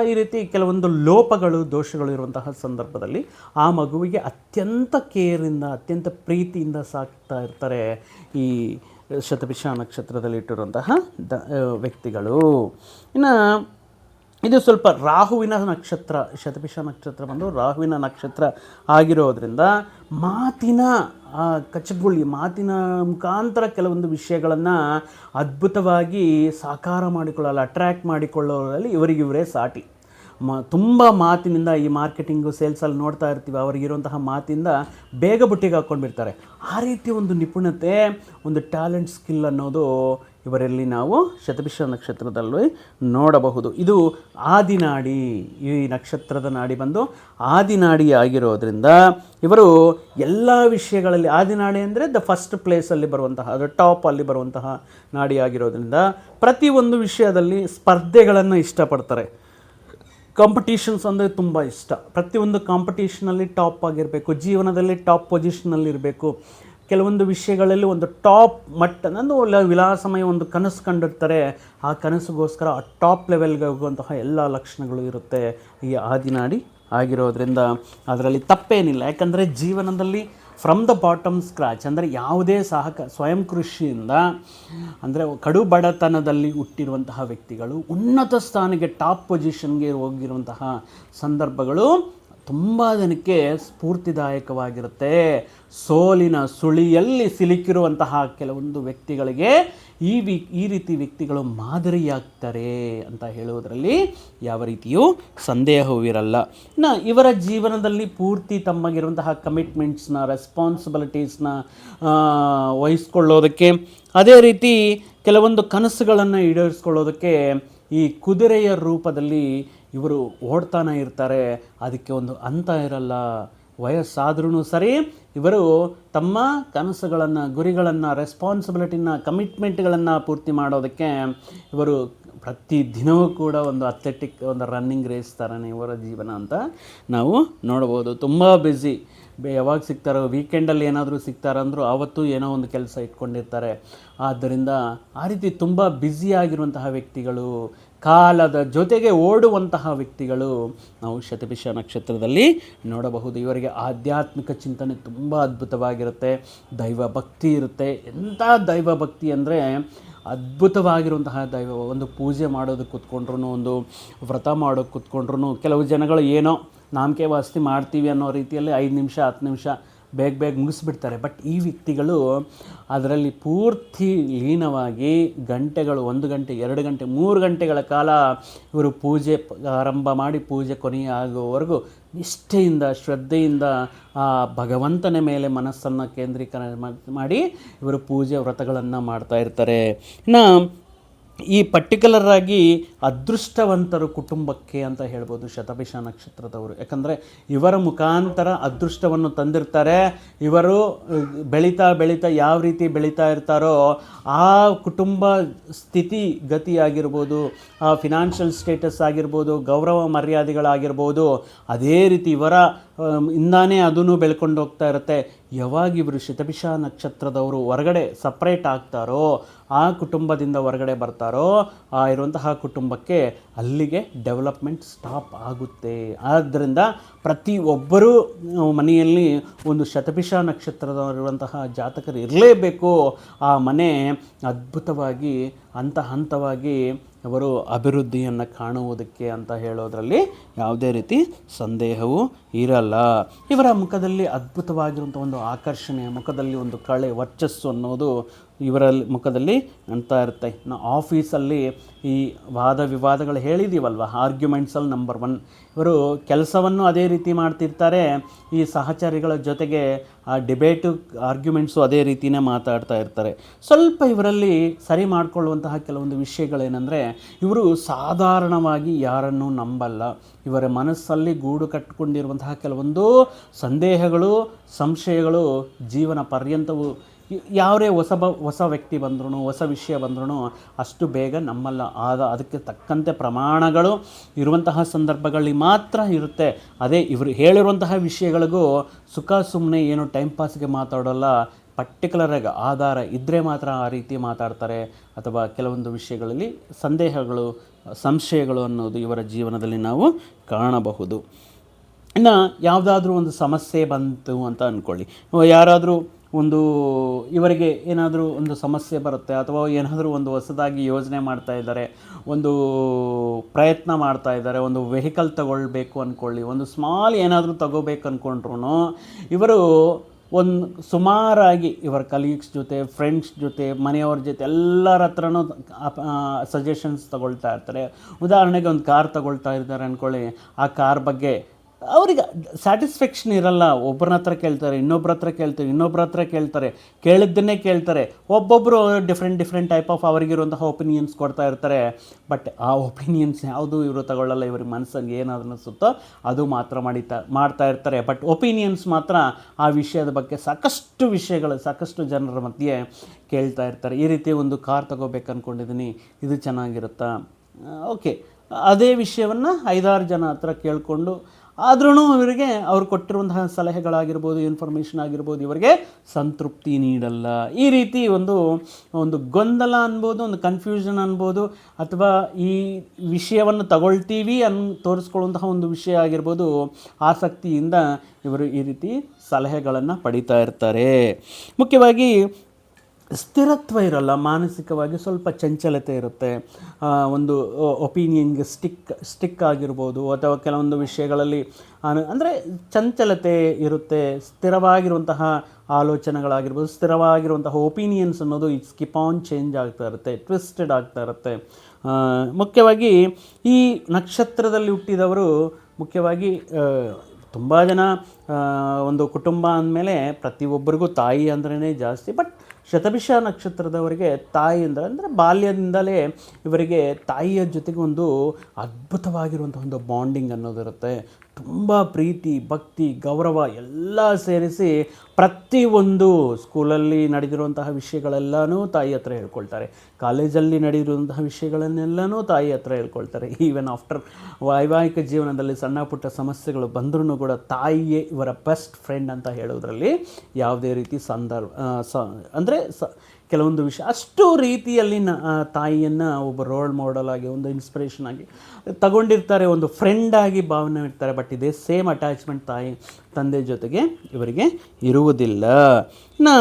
ಈ ರೀತಿ ಕೆಲವೊಂದು ಲೋಪಗಳು, ದೋಷಗಳು ಇರುವಂತಹ ಸಂದರ್ಭದಲ್ಲಿ ಆ ಮಗುವಿಗೆ ಅತ್ಯಂತ ಕೇರಿಂದ, ಅತ್ಯಂತ ಪ್ರೀತಿಯಿಂದ ಸಾಕ್ತಾ ಇರ್ತಾರೆ ಈ ಶತಭಿಷ ನಕ್ಷತ್ರದಲ್ಲಿ ಇಟ್ಟಿರುವಂತಹ ದ, ವ್ಯಕ್ತಿಗಳು. ಇನ್ನು ಇದು ಸ್ವಲ್ಪ ರಾಹುವಿನ ನಕ್ಷತ್ರ ಶತಪಿಷ ನಕ್ಷತ್ರ ಬಂದು ರಾಹುವಿನ ನಕ್ಷತ್ರ ಆಗಿರೋದ್ರಿಂದ ಮಾತಿನ ಕಚಗುಳಿ ಮಾತಿನ ಮುಖಾಂತರ ಕೆಲವೊಂದು ವಿಷಯಗಳನ್ನು ಅದ್ಭುತವಾಗಿ ಸಾಕಾರ ಮಾಡಿಕೊಳ್ಳಲು ಅಟ್ರ್ಯಾಕ್ಟ್ ಮಾಡಿಕೊಳ್ಳೋದ್ರಲ್ಲಿ ಇವರಿಗೆ ಇವರೇ ಸಾಟಿ. ಮ, ತುಂಬ ಮಾತಿನಿಂದ ಈ ಮಾರ್ಕೆಟಿಂಗು ಸೇಲ್ಸಲ್ಲಿ ನೋಡ್ತಾ ಇರ್ತೀವಿ ಅವರಿಗಿರುವಂತಹ ಮಾತಿಂದ ಬೇಗ ಬುಟ್ಟಿಗೆ ಹಾಕ್ಕೊಂಡ್ಬಿಡ್ತಾರೆ. ಆ ರೀತಿ ಒಂದು ನಿಪುಣತೆ, ಒಂದು ಟ್ಯಾಲೆಂಟ್ ಸ್ಕಿಲ್ ಅನ್ನೋದು ಇವರಲ್ಲಿ ನಾವು ಶತಭಿಷ ನಕ್ಷತ್ರದಲ್ಲಿ ನೋಡಬಹುದು. ಇದು ಆದಿನಾಡಿ, ಈ ನಕ್ಷತ್ರದ ನಾಡಿ ಬಂದು ಆದಿನಾಡಿ ಆಗಿರೋದ್ರಿಂದ ಇವರು ಎಲ್ಲ ವಿಷಯಗಳಲ್ಲಿ, ಆದಿನಾಡಿ ಅಂದರೆ ದ ಫಸ್ಟ್ ಪ್ಲೇಸಲ್ಲಿ ಬರುವಂತಹ ಅದು ಅಲ್ಲಿ ಬರುವಂತಹ ನಾಡಿ ಆಗಿರೋದ್ರಿಂದ ಪ್ರತಿಯೊಂದು ವಿಷಯದಲ್ಲಿ ಸ್ಪರ್ಧೆಗಳನ್ನು ಇಷ್ಟಪಡ್ತಾರೆ. ಕಾಂಪಿಟೀಷನ್ಸ್ ಅಂದರೆ ತುಂಬ ಇಷ್ಟ. ಪ್ರತಿಯೊಂದು ಕಾಂಪಿಟೀಷನಲ್ಲಿ ಟಾಪ್ ಆಗಿರಬೇಕು, ಜೀವನದಲ್ಲಿ ಟಾಪ್ ಪೊಸಿಷನಲ್ಲಿ ಇರಬೇಕು. ಕೆಲವೊಂದು ವಿಷಯಗಳಲ್ಲಿ ಒಂದು ಟಾಪ್ ಮಟ್ಟ ಒಳ್ಳೆ ವಿಲಾಸಮಯ ಒಂದು ಕನಸು ಕಂಡಿರ್ತಾರೆ. ಆ ಕನಸಿಗೋಸ್ಕರ ಆ ಟಾಪ್ ಲೆವೆಲ್ಗೆ ಹೋಗುವಂತಹ ಎಲ್ಲ ಲಕ್ಷಣಗಳು ಇರುತ್ತೆ. ಈ ಆದಿನಾಡಿ ಆಗಿರೋದ್ರಿಂದ ಅದರಲ್ಲಿ ತಪ್ಪೇನಿಲ್ಲ. ಯಾಕಂದರೆ ಜೀವನದಲ್ಲಿ ಫ್ರಮ್ ದ ಬಾಟಮ್ ಸ್ಕ್ರಾಚ್ ಅಂದರೆ ಯಾವುದೇ ಸಹಕ, ಸ್ವಯಂ ಕೃಷಿಯಿಂದ ಅಂದರೆ ಕಡು ಬಡತನದಲ್ಲಿ ಹುಟ್ಟಿರುವಂತಹ ವ್ಯಕ್ತಿಗಳು ಉನ್ನತ ಸ್ಥಾನಕ್ಕೆ ಟಾಪ್ ಪೊಸಿಷನ್ಗೆ ಹೋಗಿರುವಂತಹ ಸಂದರ್ಭಗಳು ತುಂಬ ಜನಕ್ಕೆ ಸ್ಫೂರ್ತಿದಾಯಕವಾಗಿರುತ್ತೆ. ಸೋಲಿನ ಸುಳಿಯಲ್ಲಿ ಸಿಲುಕಿರುವಂತಹ ಕೆಲವೊಂದು ವ್ಯಕ್ತಿಗಳಿಗೆ ಈ ವಿ, ಈ ರೀತಿ ವ್ಯಕ್ತಿಗಳು ಮಾದರಿಯಾಗ್ತಾರೆ ಅಂತ ಹೇಳುವುದರಲ್ಲಿ ಯಾವ ರೀತಿಯೂ ಸಂದೇಹವೂ ಇರಲ್ಲ ಇನ್ನು ಇವರ ಜೀವನದಲ್ಲಿ ಪೂರ್ತಿ ತಮ್ಮಗಿರುವಂತಹ ಕಮಿಟ್ಮೆಂಟ್ಸ್ನ ರೆಸ್ಪಾನ್ಸಿಬಿಲಿಟೀಸ್ನ ವಹಿಸ್ಕೊಳ್ಳೋದಕ್ಕೆ, ಅದೇ ರೀತಿ ಕೆಲವೊಂದು ಕನಸುಗಳನ್ನು ಈಡೇರಿಸ್ಕೊಳ್ಳೋದಕ್ಕೆ ಈ ಕುದುರೆಯ ರೂಪದಲ್ಲಿ ಇವರು ಓಡ್ತಾನೆ ಇರ್ತಾರೆ, ಅದಕ್ಕೆ ಒಂದು ಅಂತ ಇರಲ್ಲ. ವಯಸ್ಸಾದ್ರೂ ಸರಿ, ಇವರು ತಮ್ಮ ಕನಸುಗಳನ್ನು, ಗುರಿಗಳನ್ನು ರೆಸ್ಪಾನ್ಸಿಬಿಲಿಟಿನ ಕಮಿಟ್ಮೆಂಟ್ಗಳನ್ನು ಪೂರ್ತಿ ಮಾಡೋದಕ್ಕೆ ಇವರು ಪ್ರತಿ ದಿನವೂ ಕೂಡ ಒಂದು ಅಥ್ಲೆಟಿಕ್ ಒಂದು ರನ್ನಿಂಗ್ ರೇಸ್ ಥರನೇ ಇವರ ಜೀವನ ಅಂತ ನಾವು ನೋಡ್ಬೋದು. ತುಂಬ ಬ್ಯುಸಿ ಯಾವಾಗ ಸಿಗ್ತಾರೋ ವೀಕೆಂಡಲ್ಲಿ ಏನಾದರೂ ಸಿಗ್ತಾರಂದ್ರೂ ಆವತ್ತು ಏನೋ ಒಂದು ಕೆಲಸ ಇಟ್ಕೊಂಡಿರ್ತಾರೆ. ಆದ್ದರಿಂದ ಆ ರೀತಿ ತುಂಬ ಬ್ಯುಸಿಯಾಗಿರುವಂತಹ ವ್ಯಕ್ತಿಗಳು ಕಾಲದ ಜೊತೆಗೆ ಓಡುವಂತಹ ವ್ಯಕ್ತಿಗಳು ನಾವು ಶತಭಿಷ ನಕ್ಷತ್ರದಲ್ಲಿ ನೋಡಬಹುದು. ಇವರಿಗೆ ಆಧ್ಯಾತ್ಮಿಕ ಚಿಂತನೆ ತುಂಬ ಅದ್ಭುತವಾಗಿರುತ್ತೆ. ದೈವ ಭಕ್ತಿ ಇರುತ್ತೆ. ಎಂಥ ದೈವ ಭಕ್ತಿ ಅಂದರೆ ಅದ್ಭುತವಾಗಿರುವಂತಹ ದೈವ, ಒಂದು ಪೂಜೆ ಮಾಡೋದಕ್ಕೆ ಕೂತ್ಕೊಂಡ್ರು ಒಂದು ವ್ರತ ಮಾಡೋಕ್ಕೆ ಕೂತ್ಕೊಂಡ್ರು ಕೆಲವು ಜನಗಳು ಏನೋ ನಾಮಕೆ ವಾಸ್ತಿ ಮಾಡ್ತೀವಿ ಅನ್ನೋ ರೀತಿಯಲ್ಲಿ ಐದು ನಿಮಿಷ, ಹತ್ತು ನಿಮಿಷ ಬೇಗ ಬೇಗ ಮುಗಿಸ್ಬಿಡ್ತಾರೆ. ಬಟ್ ಈ ವ್ಯಕ್ತಿಗಳು ಅದರಲ್ಲಿ ಪೂರ್ತಿ ಲೀನವಾಗಿ ಗಂಟೆಗಳು ಒಂದು ಗಂಟೆ, ಎರಡು ಗಂಟೆ, ಮೂರು ಗಂಟೆಗಳ ಕಾಲ ಇವರು ಪೂಜೆ ಆರಂಭ ಮಾಡಿ ಪೂಜೆ ಕೊನೆಯ ಆಗುವವರೆಗೂ ನಿಷ್ಠೆಯಿಂದ, ಶ್ರದ್ಧೆಯಿಂದ ಆ ಭಗವಂತನ ಮೇಲೆ ಮನಸ್ಸನ್ನು ಕೇಂದ್ರೀಕರಣ ಮಾಡಿ ಇವರು ಪೂಜೆ ವ್ರತಗಳನ್ನು ಮಾಡ್ತಾ ಇರ್ತಾರೆ. ಇನ್ನು ಈ ಪರ್ಟಿಕ್ಯುಲರ್ ಆಗಿ ಅದೃಷ್ಟವಂತರು ಕುಟುಂಬಕ್ಕೆ ಅಂತ ಹೇಳ್ಬೋದು ಶತಭಿಷ ನಕ್ಷತ್ರದವರು. ಯಾಕಂದರೆ ಇವರ ಮುಖಾಂತರ ಅದೃಷ್ಟವನ್ನು ತಂದಿರ್ತಾರೆ. ಇವರು ಬೆಳೀತಾ ಬೆಳೀತಾ ಯಾವ ರೀತಿ ಬೆಳೀತಾ ಇರ್ತಾರೋ ಆ ಕುಟುಂಬ ಸ್ಥಿತಿ ಗತಿಯಾಗಿರ್ಬೋದು, ಆ ಫಿನಾನ್ಷಿಯಲ್ ಸ್ಟೇಟಸ್ ಆಗಿರ್ಬೋದು, ಗೌರವ ಮರ್ಯಾದೆಗಳಾಗಿರ್ಬೋದು, ಅದೇ ರೀತಿ ಇವರ ಇಂದಾನೇ ಅದನ್ನು ಬೆಳ್ಕೊಂಡು ಹೋಗ್ತಾ ಇರುತ್ತೆ. ಯಾವಾಗ ಇವರು ಶತಭಿಷ ನಕ್ಷತ್ರದವರು ಹೊರಗಡೆ ಸಪ್ರೇಟ್ ಆಗ್ತಾರೋ ಆ ಕುಟುಂಬದಿಂದ ಹೊರಗಡೆ ಬರ್ತಾರೋ ಆ ಇರುವಂತಹ ಕುಟುಂಬಕ್ಕೆ ಅಲ್ಲಿಗೆ ಡೆವಲಪ್ಮೆಂಟ್ ಸ್ಟಾಪ್ ಆಗುತ್ತೆ. ಆದ್ದರಿಂದ ಪ್ರತಿಯೊಬ್ಬರೂ ಮನೆಯಲ್ಲಿ ಒಂದು ಶತಪಿಷ ನಕ್ಷತ್ರದವರಿರುವಂತಹ ಜಾತಕರು ಇರಲೇಬೇಕು. ಆ ಮನೆ ಅದ್ಭುತವಾಗಿ, ಹಂತ ಹಂತವಾಗಿ ಅವರು ಅಭಿವೃದ್ಧಿಯನ್ನು ಕಾಣುವುದಕ್ಕೆ ಅಂತ ಹೇಳೋದರಲ್ಲಿ ಯಾವುದೇ ರೀತಿ ಸಂದೇಹವೂ ಇರಲ್ಲ. ಇವರ ಮುಖದಲ್ಲಿ ಅದ್ಭುತವಾಗಿರುವಂಥ ಒಂದು ಆಕರ್ಷಣೆ ಮುಖದಲ್ಲಿ ಒಂದು ಕಳೆ ವರ್ಚಸ್ಸು ಅನ್ನೋದು ಇವರಲ್ಲಿ ಮುಖದಲ್ಲಿ ಅಂತ ಇರುತ್ತೆ. ನಾ ಆಫೀಸಲ್ಲಿ ಈ ವಾದ ವಿವಾದಗಳು ಹೇಳಿದ್ದೀವಲ್ವ ಆರ್ಗ್ಯುಮೆಂಟ್ಸಲ್ಲಿ ನಂಬರ್ ಒನ್ ಇವರು ಕೆಲಸವನ್ನು ಅದೇ ರೀತಿ ಮಾಡ್ತಿರ್ತಾರೆ. ಈ ಸಹಚರಿಗಳ ಜೊತೆಗೆ ಆ ಡಿಬೇಟು ಆರ್ಗ್ಯುಮೆಂಟ್ಸು ಅದೇ ರೀತಿಯೇ ಮಾತಾಡ್ತಾ ಇರ್ತಾರೆ. ಸ್ವಲ್ಪ ಇವರಲ್ಲಿ ಸರಿ ಮಾಡಿಕೊಳ್ಳುವಂತಹ ಕೆಲವೊಂದು ವಿಷಯಗಳೇನೆಂದರೆ, ಇವರು ಸಾಧಾರಣವಾಗಿ ಯಾರನ್ನೂ ನಂಬಲ್ಲ. ಇವರ ಮನಸ್ಸಲ್ಲಿ ಗೂಡು ಕಟ್ಟಿಕೊಂಡಿರುವಂತಹ ಕೆಲವೊಂದು ಸಂದೇಹಗಳು, ಸಂಶಯಗಳು ಜೀವನ ಪರ್ಯಂತವು ಯಾರೇ ಹೊಸ ಬ, ಹೊಸ ವ್ಯಕ್ತಿ ಬಂದ್ರೂ ಹೊಸ ವಿಷಯ ಬಂದ್ರೂ ಅಷ್ಟು ಬೇಗ ನಮ್ಮಲ್ಲ. ಆದ ಅದಕ್ಕೆ ತಕ್ಕಂತೆ ಪ್ರಮಾಣಗಳು ಇರುವಂತಹ ಸಂದರ್ಭಗಳಲ್ಲಿ ಮಾತ್ರ ಇರುತ್ತೆ. ಅದೇ ಇವರು ಹೇಳಿರುವಂತಹ ವಿಷಯಗಳಿಗೂ ಸುಖ ಸುಮ್ಮನೆ ಏನು ಟೈಮ್ ಪಾಸ್ಗೆ ಮಾತಾಡೋಲ್ಲ. ಪರ್ಟಿಕ್ಯುಲರಾಗಿ ಆಧಾರ ಇದ್ದರೆ ಮಾತ್ರ ಆ ರೀತಿ ಮಾತಾಡ್ತಾರೆ. ಅಥವಾ ಕೆಲವೊಂದು ವಿಷಯಗಳಲ್ಲಿ ಸಂದೇಹಗಳು, ಸಂಶಯಗಳು ಅನ್ನೋದು ಇವರ ಜೀವನದಲ್ಲಿ ನಾವು ಕಾಣಬಹುದು. ಇನ್ನು ಯಾವುದಾದ್ರೂ ಒಂದು ಸಮಸ್ಯೆ ಬಂತು ಅಂತ ಅಂದ್ಕೊಳ್ಳಿ ಯಾರಾದರೂ ಒಂದು ಇವರಿಗೆ ಏನಾದರೂ ಒಂದು ಸಮಸ್ಯೆ ಬರುತ್ತೆ ಅಥವಾ ಏನಾದರೂ ಒಂದು ಹೊಸದಾಗಿ ಯೋಜನೆ ಮಾಡ್ತಾ ಇದ್ದಾರೆ, ಒಂದು ಪ್ರಯತ್ನ ಮಾಡ್ತಾ ಇದ್ದಾರೆ, ಒಂದು ವೆಹಿಕಲ್ ತಗೊಳ್ಬೇಕು ಅಂದ್ಕೊಳ್ಳಿ ಒಂದು ಸ್ಮಾಲ್ ಏನಾದರೂ ತಗೋಬೇಕು ಅಂದ್ಕೊಂಡ್ರು ಇವರು ಒಂದು ಸುಮಾರಾಗಿ ಇವರ ಕಲೀಗ್ಸ್ ಜೊತೆ ಫ್ರೆಂಡ್ಸ್ ಜೊತೆ, ಮನೆಯವ್ರ ಜೊತೆ ಎಲ್ಲರ ಹತ್ರನೂ ಸಜೆಷನ್ಸ್ ತಗೊಳ್ತಾ ಇರ್ತಾರೆ. ಉದಾಹರಣೆಗೆ ಒಂದು ಕಾರ್ ತಗೊಳ್ತಾ ಇದ್ದಾರೆ ಅಂದ್ಕೊಳ್ಳಿ ಆ ಕಾರ್ ಬಗ್ಗೆ ಅವ್ರಿಗೆ ಸ್ಯಾಟಿಸ್ಫ್ಯಾಕ್ಷನ್ ಇರಲ್ಲ. ಒಬ್ಬರ ಹತ್ರ ಕೇಳ್ತಾರೆ ಇನ್ನೊಬ್ಬರ ಹತ್ರ ಕೇಳ್ತಾರೆ ಇನ್ನೊಬ್ಬರ ಹತ್ರ ಕೇಳ್ತಾರೆ, ಕೇಳಿದ್ದನ್ನೇ ಕೇಳ್ತಾರೆ. ಒಬ್ಬೊಬ್ಬರು ಡಿಫ್ರೆಂಟ್ ಡಿಫ್ರೆಂಟ್ ಟೈಪ್ ಆಫ್ ಅವರಿಗಿರುವಂತಹ ಒಪಿನಿಯನ್ಸ್ ಕೊಡ್ತಾ ಇರ್ತಾರೆ. ಬಟ್ ಆ ಒಪಿನಿಯನ್ಸ್ ಯಾವುದು ಇವರು ತಗೊಳ್ಳಲ್ಲ, ಇವ್ರಿಗೆ ಮನಸ್ಸಲ್ಲಿ ಏನಾದ್ರು ಅನಿಸುತ್ತೋ ಅದು ಮಾತ್ರ ಮಾಡಿತಾ, ಮಾಡ್ತಾ ಇರ್ತಾರೆ. ಬಟ್ ಒಪಿನಿಯನ್ಸ್ ಮಾತ್ರ ಆ ವಿಷಯದ ಬಗ್ಗೆ ಸಾಕಷ್ಟು ವಿಷಯಗಳು, ಸಾಕಷ್ಟು ಜನರ ಮಧ್ಯೆ ಕೇಳ್ತಾ ಇರ್ತಾರೆ. ಈ ರೀತಿ ಒಂದು ಕಾರ್ ತಗೋಬೇಕು ಅಂದ್ಕೊಂಡಿದ್ದೀನಿ ಇದು ಚೆನ್ನಾಗಿರುತ್ತಾ? ಓಕೆ ಅದೇ ವಿಷಯವನ್ನು ಐದಾರು ಜನ ಹತ್ರ ಕೇಳಿಕೊಂಡು ಆದ್ರೂ ಇವರಿಗೆ ಅವ್ರು ಕೊಟ್ಟಿರುವಂತಹ ಸಲಹೆಗಳಾಗಿರ್ಬೋದು ಇನ್ಫಾರ್ಮೇಷನ್ ಆಗಿರ್ಬೋದು, ಇವರಿಗೆ ಸಂತೃಪ್ತಿ ನೀಡಲ್ಲ. ಈ ರೀತಿ ಒಂದು ಒಂದು ಗೊಂದಲ ಅನ್ಬೋದು, ಒಂದು ಕನ್ಫ್ಯೂಷನ್ ಅನ್ಬೋದು, ಅಥವಾ ಈ ವಿಷಯವನ್ನು ತಗೊಳ್ತೀವಿ ಅನ್, ತೋರಿಸ್ಕೊಳ್ಳುವಂತಹ ಒಂದು ವಿಷಯ ಆಗಿರ್ಬೋದು, ಆಸಕ್ತಿಯಿಂದ ಇವರು ಈ ರೀತಿ ಸಲಹೆಗಳನ್ನು ಪಡಿತಾ ಇರ್ತಾರೆ. ಮುಖ್ಯವಾಗಿ ಸ್ಥಿರತ್ವ ಇರಲ್ಲ, ಮಾನಸಿಕವಾಗಿ ಸ್ವಲ್ಪ ಚಂಚಲತೆ ಇರುತ್ತೆ. ಒಂದು ಒಪಿನಿಯನ್ಗೆ ಸ್ಟಿಕ್ ಸ್ಟಿಕ್ ಆಗಿರ್ಬೋದು, ಅಥವಾ ಕೆಲವೊಂದು ವಿಷಯಗಳಲ್ಲಿ ಅಂದರೆ ಚಂಚಲತೆ ಇರುತ್ತೆ, ಸ್ಥಿರವಾಗಿರುವಂತಹ ಆಲೋಚನೆಗಳಾಗಿರ್ಬೋದು, ಸ್ಥಿರವಾಗಿರುವಂತಹ ಒಪಿನಿಯನ್ಸ್ ಅನ್ನೋದು ಈ ಸ್ಕಿಪ್ ಆನ್ ಚೇಂಜ್ ಆಗ್ತಾ ಇರುತ್ತೆ ಟ್ವಿಸ್ಟೆಡ್ ಆಗ್ತಾ ಇರುತ್ತೆ. ಮುಖ್ಯವಾಗಿ ಈ ನಕ್ಷತ್ರದಲ್ಲಿ ಹುಟ್ಟಿದವರು, ಮುಖ್ಯವಾಗಿ ತುಂಬ ಜನ ಒಂದು ಕುಟುಂಬ ಅಂದಮೇಲೆ ಪ್ರತಿಯೊಬ್ಬರಿಗೂ ತಾಯಿ ಅಂದ್ರೇ ಜಾಸ್ತಿ ಬಟ್ ಶತಭಿಷ ನಕ್ಷತ್ರದವರಿಗೆ ತಾಯಿ ಅಂದರೆ ಅಂದರೆ ಬಾಲ್ಯದಿಂದಲೇ ಇವರಿಗೆ ತಾಯಿಯ ಜೊತೆಗೆ ಒಂದು ಅದ್ಭುತವಾಗಿರುವಂಥ ಒಂದು ಬಾಂಡಿಂಗ್ ಅನ್ನೋದಿರುತ್ತೆ. ತುಂಬ ಪ್ರೀತಿ, ಭಕ್ತಿ, ಗೌರವ ಎಲ್ಲ ಸೇರಿಸಿ ಪ್ರತಿಯೊಂದು ಸ್ಕೂಲಲ್ಲಿ ನಡೆದಿರುವಂತಹ ವಿಷಯಗಳೆಲ್ಲನೂ ತಾಯಿ ಹತ್ರ ಹೇಳ್ಕೊಳ್ತಾರೆ. ಕಾಲೇಜಲ್ಲಿ ನಡೆದಿರುವಂತಹ ವಿಷಯಗಳನ್ನೆಲ್ಲನೂ ತಾಯಿ ಹತ್ರ ಹೇಳ್ಕೊಳ್ತಾರೆ. ಈವನ್ ಆಫ್ಟರ್ ವೈವಾಹಿಕ ಜೀವನದಲ್ಲಿ ಸಣ್ಣ ಪುಟ್ಟ ಸಮಸ್ಯೆಗಳು ಬಂದರೂ ಕೂಡ ತಾಯಿಯೇ ಇವರ ಬೆಸ್ಟ್ ಫ್ರೆಂಡ್ ಅಂತ ಹೇಳೋದ್ರಲ್ಲಿ ಯಾವುದೇ ರೀತಿ ಸಂದರ್ಭ ಸ, ಅಂದರೆ ಸ ಕೆಲವೊಂದು ವಿಷಯ. ಅಷ್ಟು ರೀತಿಯಲ್ಲಿ ನ ತಾಯಿಯನ್ನು ಒಬ್ಬ ರೋಲ್ ಮಾಡೆಲ್ ಆಗಿ, ಒಂದು ಇನ್ಸ್ಪಿರೇಷನ್ ಆಗಿ ತಗೊಂಡಿರ್ತಾರೆ, ಒಂದು ಫ್ರೆಂಡ್ ಆಗಿ ಭಾವನೆ ಇರ್ತಾರೆ ಬಟ್ ಇದೇ ಸೇಮ್ ಅಟ್ಯಾಚ್ಮೆಂಟ್ ತಾಯಿ, ತಂದೆ ಜೊತೆಗೆ ಇವರಿಗೆ ಇರುವುದಿಲ್ಲ. ನಾ,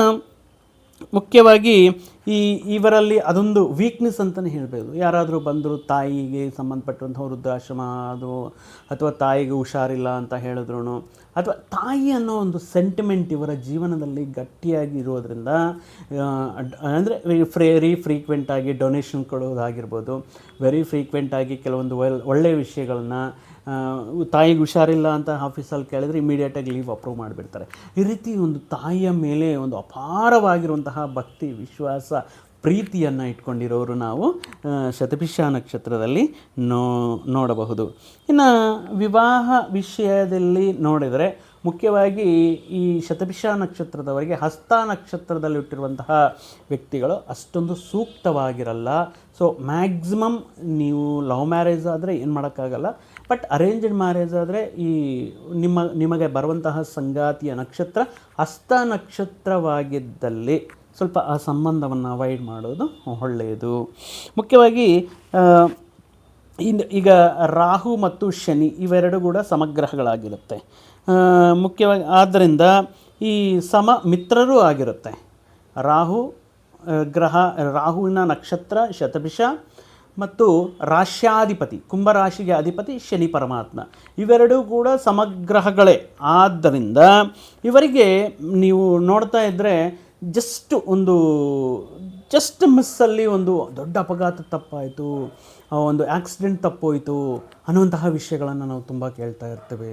ಮುಖ್ಯವಾಗಿ ಈ, ಇವರಲ್ಲಿ ಅದೊಂದು ವೀಕ್ನೆಸ್ ಅಂತಲೇ ಹೇಳ್ಬೋದು. ಯಾರಾದರೂ ಬಂದರು ತಾಯಿಗೆ ಸಂಬಂಧಪಟ್ಟಂಥ ವೃದ್ಧಾಶ್ರಮ ಅದು, ಅಥವಾ ತಾಯಿಗೆ ಹುಷಾರಿಲ್ಲ ಅಂತ ಹೇಳಿದ್ರು ಅಥವಾ ತಾಯಿ ಅನ್ನೋ ಒಂದು ಸೆಂಟಿಮೆಂಟ್ ಇವರ ಜೀವನದಲ್ಲಿ ಗಟ್ಟಿಯಾಗಿ ಇರೋದ್ರಿಂದ ಅಂದರೆ ವೆರಿ ಫ್ರೀಕ್ವೆಂಟಾಗಿ ಡೊನೇಷನ್ ಕೊಡೋದಾಗಿರ್ಬೋದು ವೆರಿ ಫ್ರೀಕ್ವೆಂಟಾಗಿ ಕೆಲವೊಂದು ಒಳ್ ಒಳ್ಳೆಯ ವಿಷಯಗಳನ್ನ ತಾಯಿಗೆ ಹುಷಾರಿಲ್ಲ ಅಂತ ಆಫೀಸಲ್ಲಿ ಕೇಳಿದ್ರೆ ಇಮಿಡಿಯೇಟಾಗಿ ಲೀವ್ ಅಪ್ರೂವ್ ಮಾಡಿಬಿಡ್ತಾರೆ. ಈ ರೀತಿ ಒಂದು ತಾಯಿಯ ಮೇಲೆ ಒಂದು ಅಪಾರವಾಗಿರುವಂತಹ ಭಕ್ತಿ, ವಿಶ್ವಾಸ ಪ್ರೀತಿಯನ್ನು ಇಟ್ಕೊಂಡಿರೋರು ನಾವು ಶತಪಿಷ ನಕ್ಷತ್ರದಲ್ಲಿ ನೋ, ನೋಡಬಹುದು. ಇನ್ನು ವಿವಾಹ ವಿಷಯದಲ್ಲಿ ನೋಡಿದರೆ ಮುಖ್ಯವಾಗಿ ಈ ಶತಭಿಷ ನಕ್ಷತ್ರದವರಿಗೆ ಹಸ್ತ ನಕ್ಷತ್ರದಲ್ಲಿ ಹುಟ್ಟಿರುವಂತಹ ವ್ಯಕ್ತಿಗಳು ಅಷ್ಟೊಂದು ಸೂಕ್ತವಾಗಿರಲ್ಲ. ಸೊ ಮ್ಯಾಕ್ಸಿಮಮ್ ನೀವು ಲವ್ ಮ್ಯಾರೇಜ್ ಆದರೆ ಏನು ಮಾಡೋಕ್ಕಾಗಲ್ಲ. ಬಟ್ ಅರೇಂಜ್ಡ್ ಮ್ಯಾರೇಜ್ ಆದರೆ ಈ ನಿಮ್ಮ, ನಿಮಗೆ ಬರುವಂತಹ ಸಂಗಾತಿಯ ನಕ್ಷತ್ರ ಹಸ್ತ ನಕ್ಷತ್ರವಾಗಿದ್ದಲ್ಲಿ ಸ್ವಲ್ಪ ಆ ಸಂಬಂಧವನ್ನು ಅವಾಯ್ಡ್ ಮಾಡೋದು ಒಳ್ಳೆಯದು. ಮುಖ್ಯವಾಗಿ ಈಗ ರಾಹು ಮತ್ತು ಶನಿ ಇವೆರಡು ಕೂಡ ಸಮಗ್ರಹಗಳಾಗಿರುತ್ತೆ. ಮುಖ್ಯವಾಗಿ ಆದ್ದರಿಂದ ಈ ಸಮ ಮಿತ್ರರೂ ಆಗಿರುತ್ತೆ. ರಾಹು ಗ್ರಹ, ರಾಹುವಿನ ನಕ್ಷತ್ರ, ಶತಭಿಷ ಮತ್ತು ರಾಶ್ಯಾಧಿಪತಿ, ಕುಂಭರಾಶಿಗೆ ಅಧಿಪತಿ ಶನಿ ಪರಮಾತ್ಮ. ಇವೆರಡೂ ಕೂಡ ಸಮಗ್ರಹಗಳೇ. ಆದ್ದರಿಂದ ಇವರಿಗೆ ನೀವು ನೋಡ್ತಾ ಇದ್ದರೆ ಜಸ್ಟ್ ಒಂದು, ಜಸ್ಟ್ ಮಿಸ್ಸಲ್ಲಿ ಒಂದು ದೊಡ್ಡ ಅಪಘಾತ ತಪ್ಪಾಯಿತು ಒಂದು ಆಕ್ಸಿಡೆಂಟ್ ತಪ್ಪೋಯಿತು ಅನ್ನುವಂತಹ ವಿಷಯಗಳನ್ನು ನಾವು ತುಂಬ ಕೇಳ್ತಾ ಇರ್ತೇವೆ.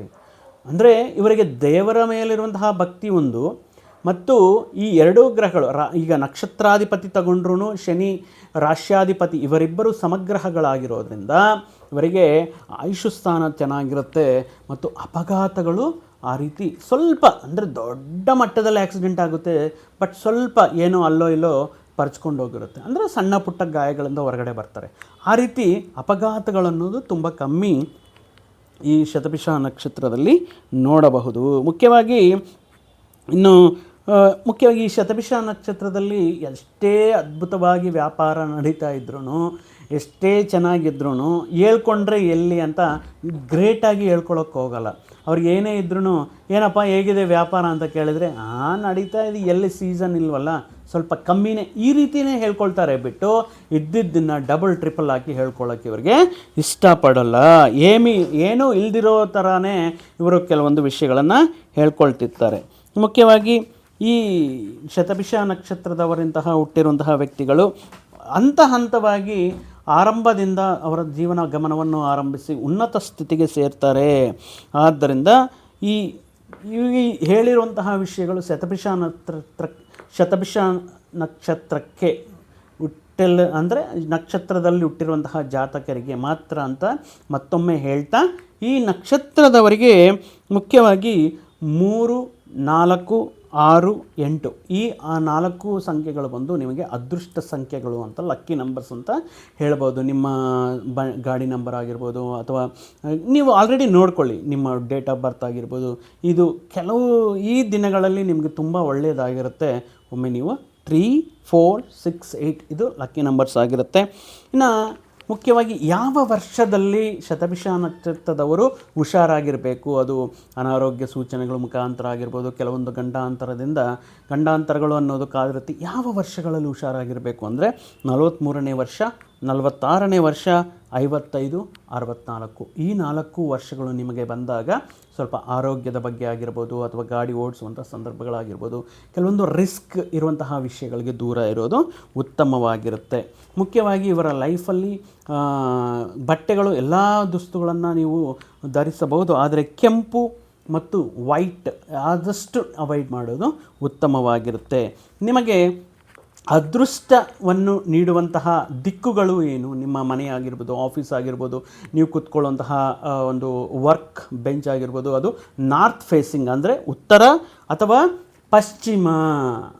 ಅಂದರೆ ಇವರಿಗೆ ದೇವರ ಮೇಲಿರುವಂತಹ ಭಕ್ತಿ ಒಂದು, ಮತ್ತು ಈ ಎರಡೂ ಗ್ರಹಗಳು, ರಾ, ಈಗ ನಕ್ಷತ್ರಾಧಿಪತಿ ತಗೊಂಡ್ರೂ ಶನಿ ರಾಶ್ಯಾಧಿಪತಿ ಇವರಿಬ್ಬರು ಸಮಗ್ರಹಗಳಾಗಿರೋದ್ರಿಂದ ಇವರಿಗೆ ಆಯುಷು ಸ್ಥಾನ ಚೆನ್ನಾಗಿರುತ್ತೆ, ಮತ್ತು ಅಪಘಾತಗಳು ಆ ರೀತಿ ಸ್ವಲ್ಪ ಅಂದರೆ ದೊಡ್ಡ ಮಟ್ಟದಲ್ಲಿ ಆಕ್ಸಿಡೆಂಟ್ ಆಗುತ್ತೆ ಬಟ್ ಸ್ವಲ್ಪ ಏನೋ ಅಲ್ಲೋ ಇಲ್ಲೋ ಪರ್ಚ್ಕೊಂಡು ಹೋಗಿರುತ್ತೆ. ಅಂದರೆ ಸಣ್ಣ ಪುಟ್ಟ ಗಾಯಗಳಿಂದ ಹೊರಗಡೆ ಬರ್ತಾರೆ. ಆ ರೀತಿ ಅಪಘಾತಗಳನ್ನೋದು ತುಂಬ ಕಮ್ಮಿ ಈ ಶತಪಿಷ ನಕ್ಷತ್ರದಲ್ಲಿ ನೋಡಬಹುದು. ಮುಖ್ಯವಾಗಿ ಇನ್ನು ಮುಖ್ಯವಾಗಿ ಈ ಶತಪಿಷ ನಕ್ಷತ್ರದಲ್ಲಿ ಎಷ್ಟೇ ಅದ್ಭುತವಾಗಿ ವ್ಯಾಪಾರ ನಡೀತಾ ಇದ್ರೂ ಎಷ್ಟೇ ಚೆನ್ನಾಗಿದ್ರೂ ಹೇಳ್ಕೊಂಡ್ರೆ ಎಲ್ಲಿ ಅಂತ ಗ್ರೇಟಾಗಿ ಹೇಳ್ಕೊಳಕ್ಕೆ ಹೋಗಲ್ಲ. ಅವ್ರಿಗೆ ಏನೇ ಇದ್ರೂ ಏನಪ್ಪ, ಹೇಗಿದೆ ವ್ಯಾಪಾರ? ಅಂತ ಕೇಳಿದ್ರೆ, ಆ, ನಡೀತಾ ಇದೆ. ಎಲ್ಲಿ ಸೀಸನ್ ಇಲ್ವಲ್ಲ? ಸ್ವಲ್ಪ ಕಮ್ಮಿನೇ. ಈ ರೀತಿಯೇ ಹೇಳ್ಕೊಳ್ತಾರೆ ಬಿಟ್ಟು, ಇದ್ದಿದ್ದನ್ನು ಡಬಲ್ ಟ್ರಿಪಲ್ ಹಾಕಿ ಹೇಳ್ಕೊಳ್ಳೋಕೆ ಇವರಿಗೆ ಇಷ್ಟಪಡಲ್ಲ. ಏಮಿ, ಏನೂ ಇಲ್ದಿರೋ ಥರನೇ ಇವರು ಕೆಲವೊಂದು ವಿಷಯಗಳನ್ನು ಹೇಳ್ಕೊಳ್ತಿರ್ತಾರೆ. ಮುಖ್ಯವಾಗಿ ಈ ಶತಭಿಷ ನಕ್ಷತ್ರದವರಂತಹ ಹುಟ್ಟಿರುವಂತಹ ವ್ಯಕ್ತಿಗಳು, ಹಂತ ಹಂತವಾಗಿ ಆರಂಭದಿಂದ ಅವರ ಜೀವನ ಗಮನವನ್ನು ಆರಂಭಿಸಿ ಉನ್ನತ ಸ್ಥಿತಿಗೆ ಸೇರ್ತಾರೆ. ಆದ್ದರಿಂದ ಈ ಈ ಹೇಳಿರುವಂತಹ ವಿಷಯಗಳು ಶತಭಿಷ ನಕ್ಷತ್ರ ಶತಭಿಷ ನಕ್ಷತ್ರಕ್ಕೆ ಹುಟ್ಟೆಲ್ಲ ಅಂದರೆ ನಕ್ಷತ್ರದಲ್ಲಿ ಹುಟ್ಟಿರುವಂತಹ ಜಾತಕರಿಗೆ ಮಾತ್ರ ಅಂತ ಮತ್ತೊಮ್ಮೆ ಹೇಳ್ತಾ, ಈ ನಕ್ಷತ್ರದವರಿಗೆ ಮುಖ್ಯವಾಗಿ ಮೂರು, ನಾಲ್ಕು ಆರು, ಎಂಟು. ಈ, ಆ ನಾಲ್ಕು ಸಂಖ್ಯೆಗಳು ಬಂದು ನಿಮಗೆ ಅದೃಷ್ಟ ಸಂಖ್ಯೆಗಳು ಅಂತ ಲಕ್ಕಿ ನಂಬರ್ಸ್ ಅಂತ ಹೇಳ್ಬೋದು. ನಿಮ್ಮ ಬ, ಗಾಡಿ ನಂಬರ್ ಆಗಿರ್ಬೋದು ಅಥವಾ ನೀವು ಆಲ್ರೆಡಿ ನೋಡ್ಕೊಳ್ಳಿ. ನಿಮ್ಮ ಡೇಟ್ ಆಫ್ ಬರ್ತ್ ಆಗಿರ್ಬೋದು. ಇದು ಕೆಲವು, ಈ ದಿನಗಳಲ್ಲಿ ನಿಮಗೆ ತುಂಬ ಒಳ್ಳೆಯದಾಗಿರುತ್ತೆ. ಒಮ್ಮೆ ನೀವು ತ್ರೀ, ಫೋರ್, ಸಿಕ್ಸ್ ಏಯ್ಟ್ ಇದು ಲಕ್ಕಿ ನಂಬರ್ಸ್ ಆಗಿರುತ್ತೆ. ಇನ್ನು ಮುಖ್ಯವಾಗಿ ಯಾವ ವರ್ಷದಲ್ಲಿ ಶತಭಿಷ ನಕ್ಷತ್ರದವರು ಹುಷಾರಾಗಿರಬೇಕು? ಅದು ಅನಾರೋಗ್ಯ ಸೂಚನೆಗಳ ಮುಖಾಂತರ ಆಗಿರ್ಬೋದು, ಕೆಲವೊಂದು ಗಂಡಾಂತರದಿಂದ ಗಂಡಾಂತರಗಳು ಅನ್ನೋದು ಕಾದಿರುತ್ತೆ. ಯಾವ ವರ್ಷಗಳಲ್ಲಿ ಹುಷಾರಾಗಿರಬೇಕು ಅಂದರೆ ನಲವತ್ತ್ಮೂರನೇ ವರ್ಷ, ನಲವತ್ತಾರನೇ ವರ್ಷ, ಐವತ್ತೈದು ಅರವತ್ತ್ನಾಲ್ಕು ಈ ನಾಲ್ಕು ವರ್ಷಗಳು ನಿಮಗೆ ಬಂದಾಗ ಸ್ವಲ್ಪ ಆರೋಗ್ಯದ ಬಗ್ಗೆ ಆಗಿರ್ಬೋದು ಅಥವಾ ಗಾಡಿ ಓಡಿಸುವಂಥ ಸಂದರ್ಭಗಳಾಗಿರ್ಬೋದು, ಕೆಲವೊಂದು ರಿಸ್ಕ್ ಇರುವಂತಹ ವಿಷಯಗಳಿಗೆ ದೂರ ಇರೋದು ಉತ್ತಮವಾಗಿರುತ್ತೆ. ಮುಖ್ಯವಾಗಿ ಇವರ ಲೈಫಲ್ಲಿ ಬಟ್ಟೆಗಳು ಎಲ್ಲ ದುಸ್ತುಗಳನ್ನು ನೀವು ಧರಿಸಬಹುದು, ಆದರೆ ಕೆಂಪು ಮತ್ತು ವೈಟ್ ಆದಷ್ಟು ಅವಾಯ್ಡ್ ಮಾಡೋದು ಉತ್ತಮವಾಗಿರುತ್ತೆ. ನಿಮಗೆ ಅದೃಷ್ಟವನ್ನು ನೀಡುವಂತಹ ದಿಕ್ಕುಗಳು ಏನು? ನಿಮ್ಮ ಮನೆ ಆಗಿರ್ಬೋದು, ಆಫೀಸ್ ಆಗಿರ್ಬೋದು, ನೀವು ಕೂತ್ಕೊಳ್ಳುವಂತಹ ಒಂದು ವರ್ಕ್ ಬೆಂಚ್ ಆಗಿರ್ಬೋದು, ಅದು ನಾರ್ತ್ ಫೇಸಿಂಗ್ ಅಂದರೆ ಉತ್ತರ ಅಥವಾ ಪಶ್ಚಿಮ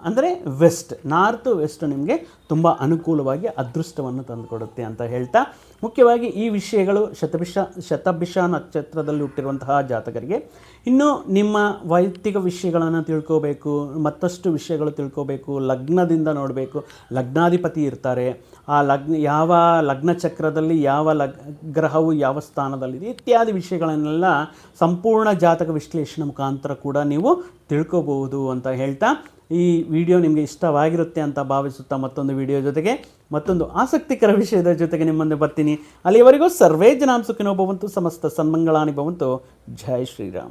ಅಂದರೆ ವೆಸ್ಟ್. ನಾರ್ತ್, ವೆಸ್ಟ್ ನಿಮಗೆ ತುಂಬ ಅನುಕೂಲವಾಗಿ ಅದೃಷ್ಟವನ್ನು ತಂದುಕೊಡುತ್ತೆ ಅಂತ ಹೇಳ್ತಾ ಮುಖ್ಯವಾಗಿ ಈ ವಿಷಯಗಳು ಶತಭಿಷ ಶತಭಿಷ ನಕ್ಷತ್ರದಲ್ಲಿ ಹುಟ್ಟಿರುವಂತಹ ಜಾತಕರಿಗೆ. ಇನ್ನು ನಿಮ್ಮ ವೈಯಕ್ತಿಕ ವಿಷಯಗಳನ್ನು ತಿಳ್ಕೋಬೇಕು, ಮತ್ತಷ್ಟು ವಿಷಯಗಳು ತಿಳ್ಕೋಬೇಕು, ಲಗ್ನದಿಂದ ನೋಡಬೇಕು, ಲಗ್ನಾಧಿಪತಿ ಇರ್ತಾರೆ. ಆ ಲಗ್ನ, ಯಾವ ಲಗ್ನ ಚಕ್ರದಲ್ಲಿ ಯಾವ ಲಗ್, ಗ್ರಹವು ಯಾವ ಸ್ಥಾನದಲ್ಲಿದೆ ಇತ್ಯಾದಿ ವಿಷಯಗಳನ್ನೆಲ್ಲ ಸಂಪೂರ್ಣ ಜಾತಕ ವಿಶ್ಲೇಷಣೆ ಮುಖಾಂತರ ಕೂಡ ನೀವು ತಿಳ್ಕೋಬಹುದು ಅಂತ ಹೇಳ್ತಾ ಈ ವಿಡಿಯೋ ನಿಮಗೆ ಇಷ್ಟವಾಗಿರುತ್ತೆ ಅಂತ ಭಾವಿಸುತ್ತಾ ಮತ್ತೊಂದು ವಿಡಿಯೋ ಜೊತೆಗೆ ಮತ್ತೊಂದು ಆಸಕ್ತಿಕರ ವಿಷಯದ ಜೊತೆಗೆ ನಿಮ್ಮನ್ನು ಬರ್ತೀನಿ. ಅಲ್ಲಿಯವರೆಗೂ ಸರ್ವೇ ಜನಾಂಸುಕಿನೋ ಭವಂತು ಸಮಸ್ತ ಸನ್ಮಂಗಳಾನಿ ಭವಂತು. ಜೈ ಶ್ರೀರಾಮ್.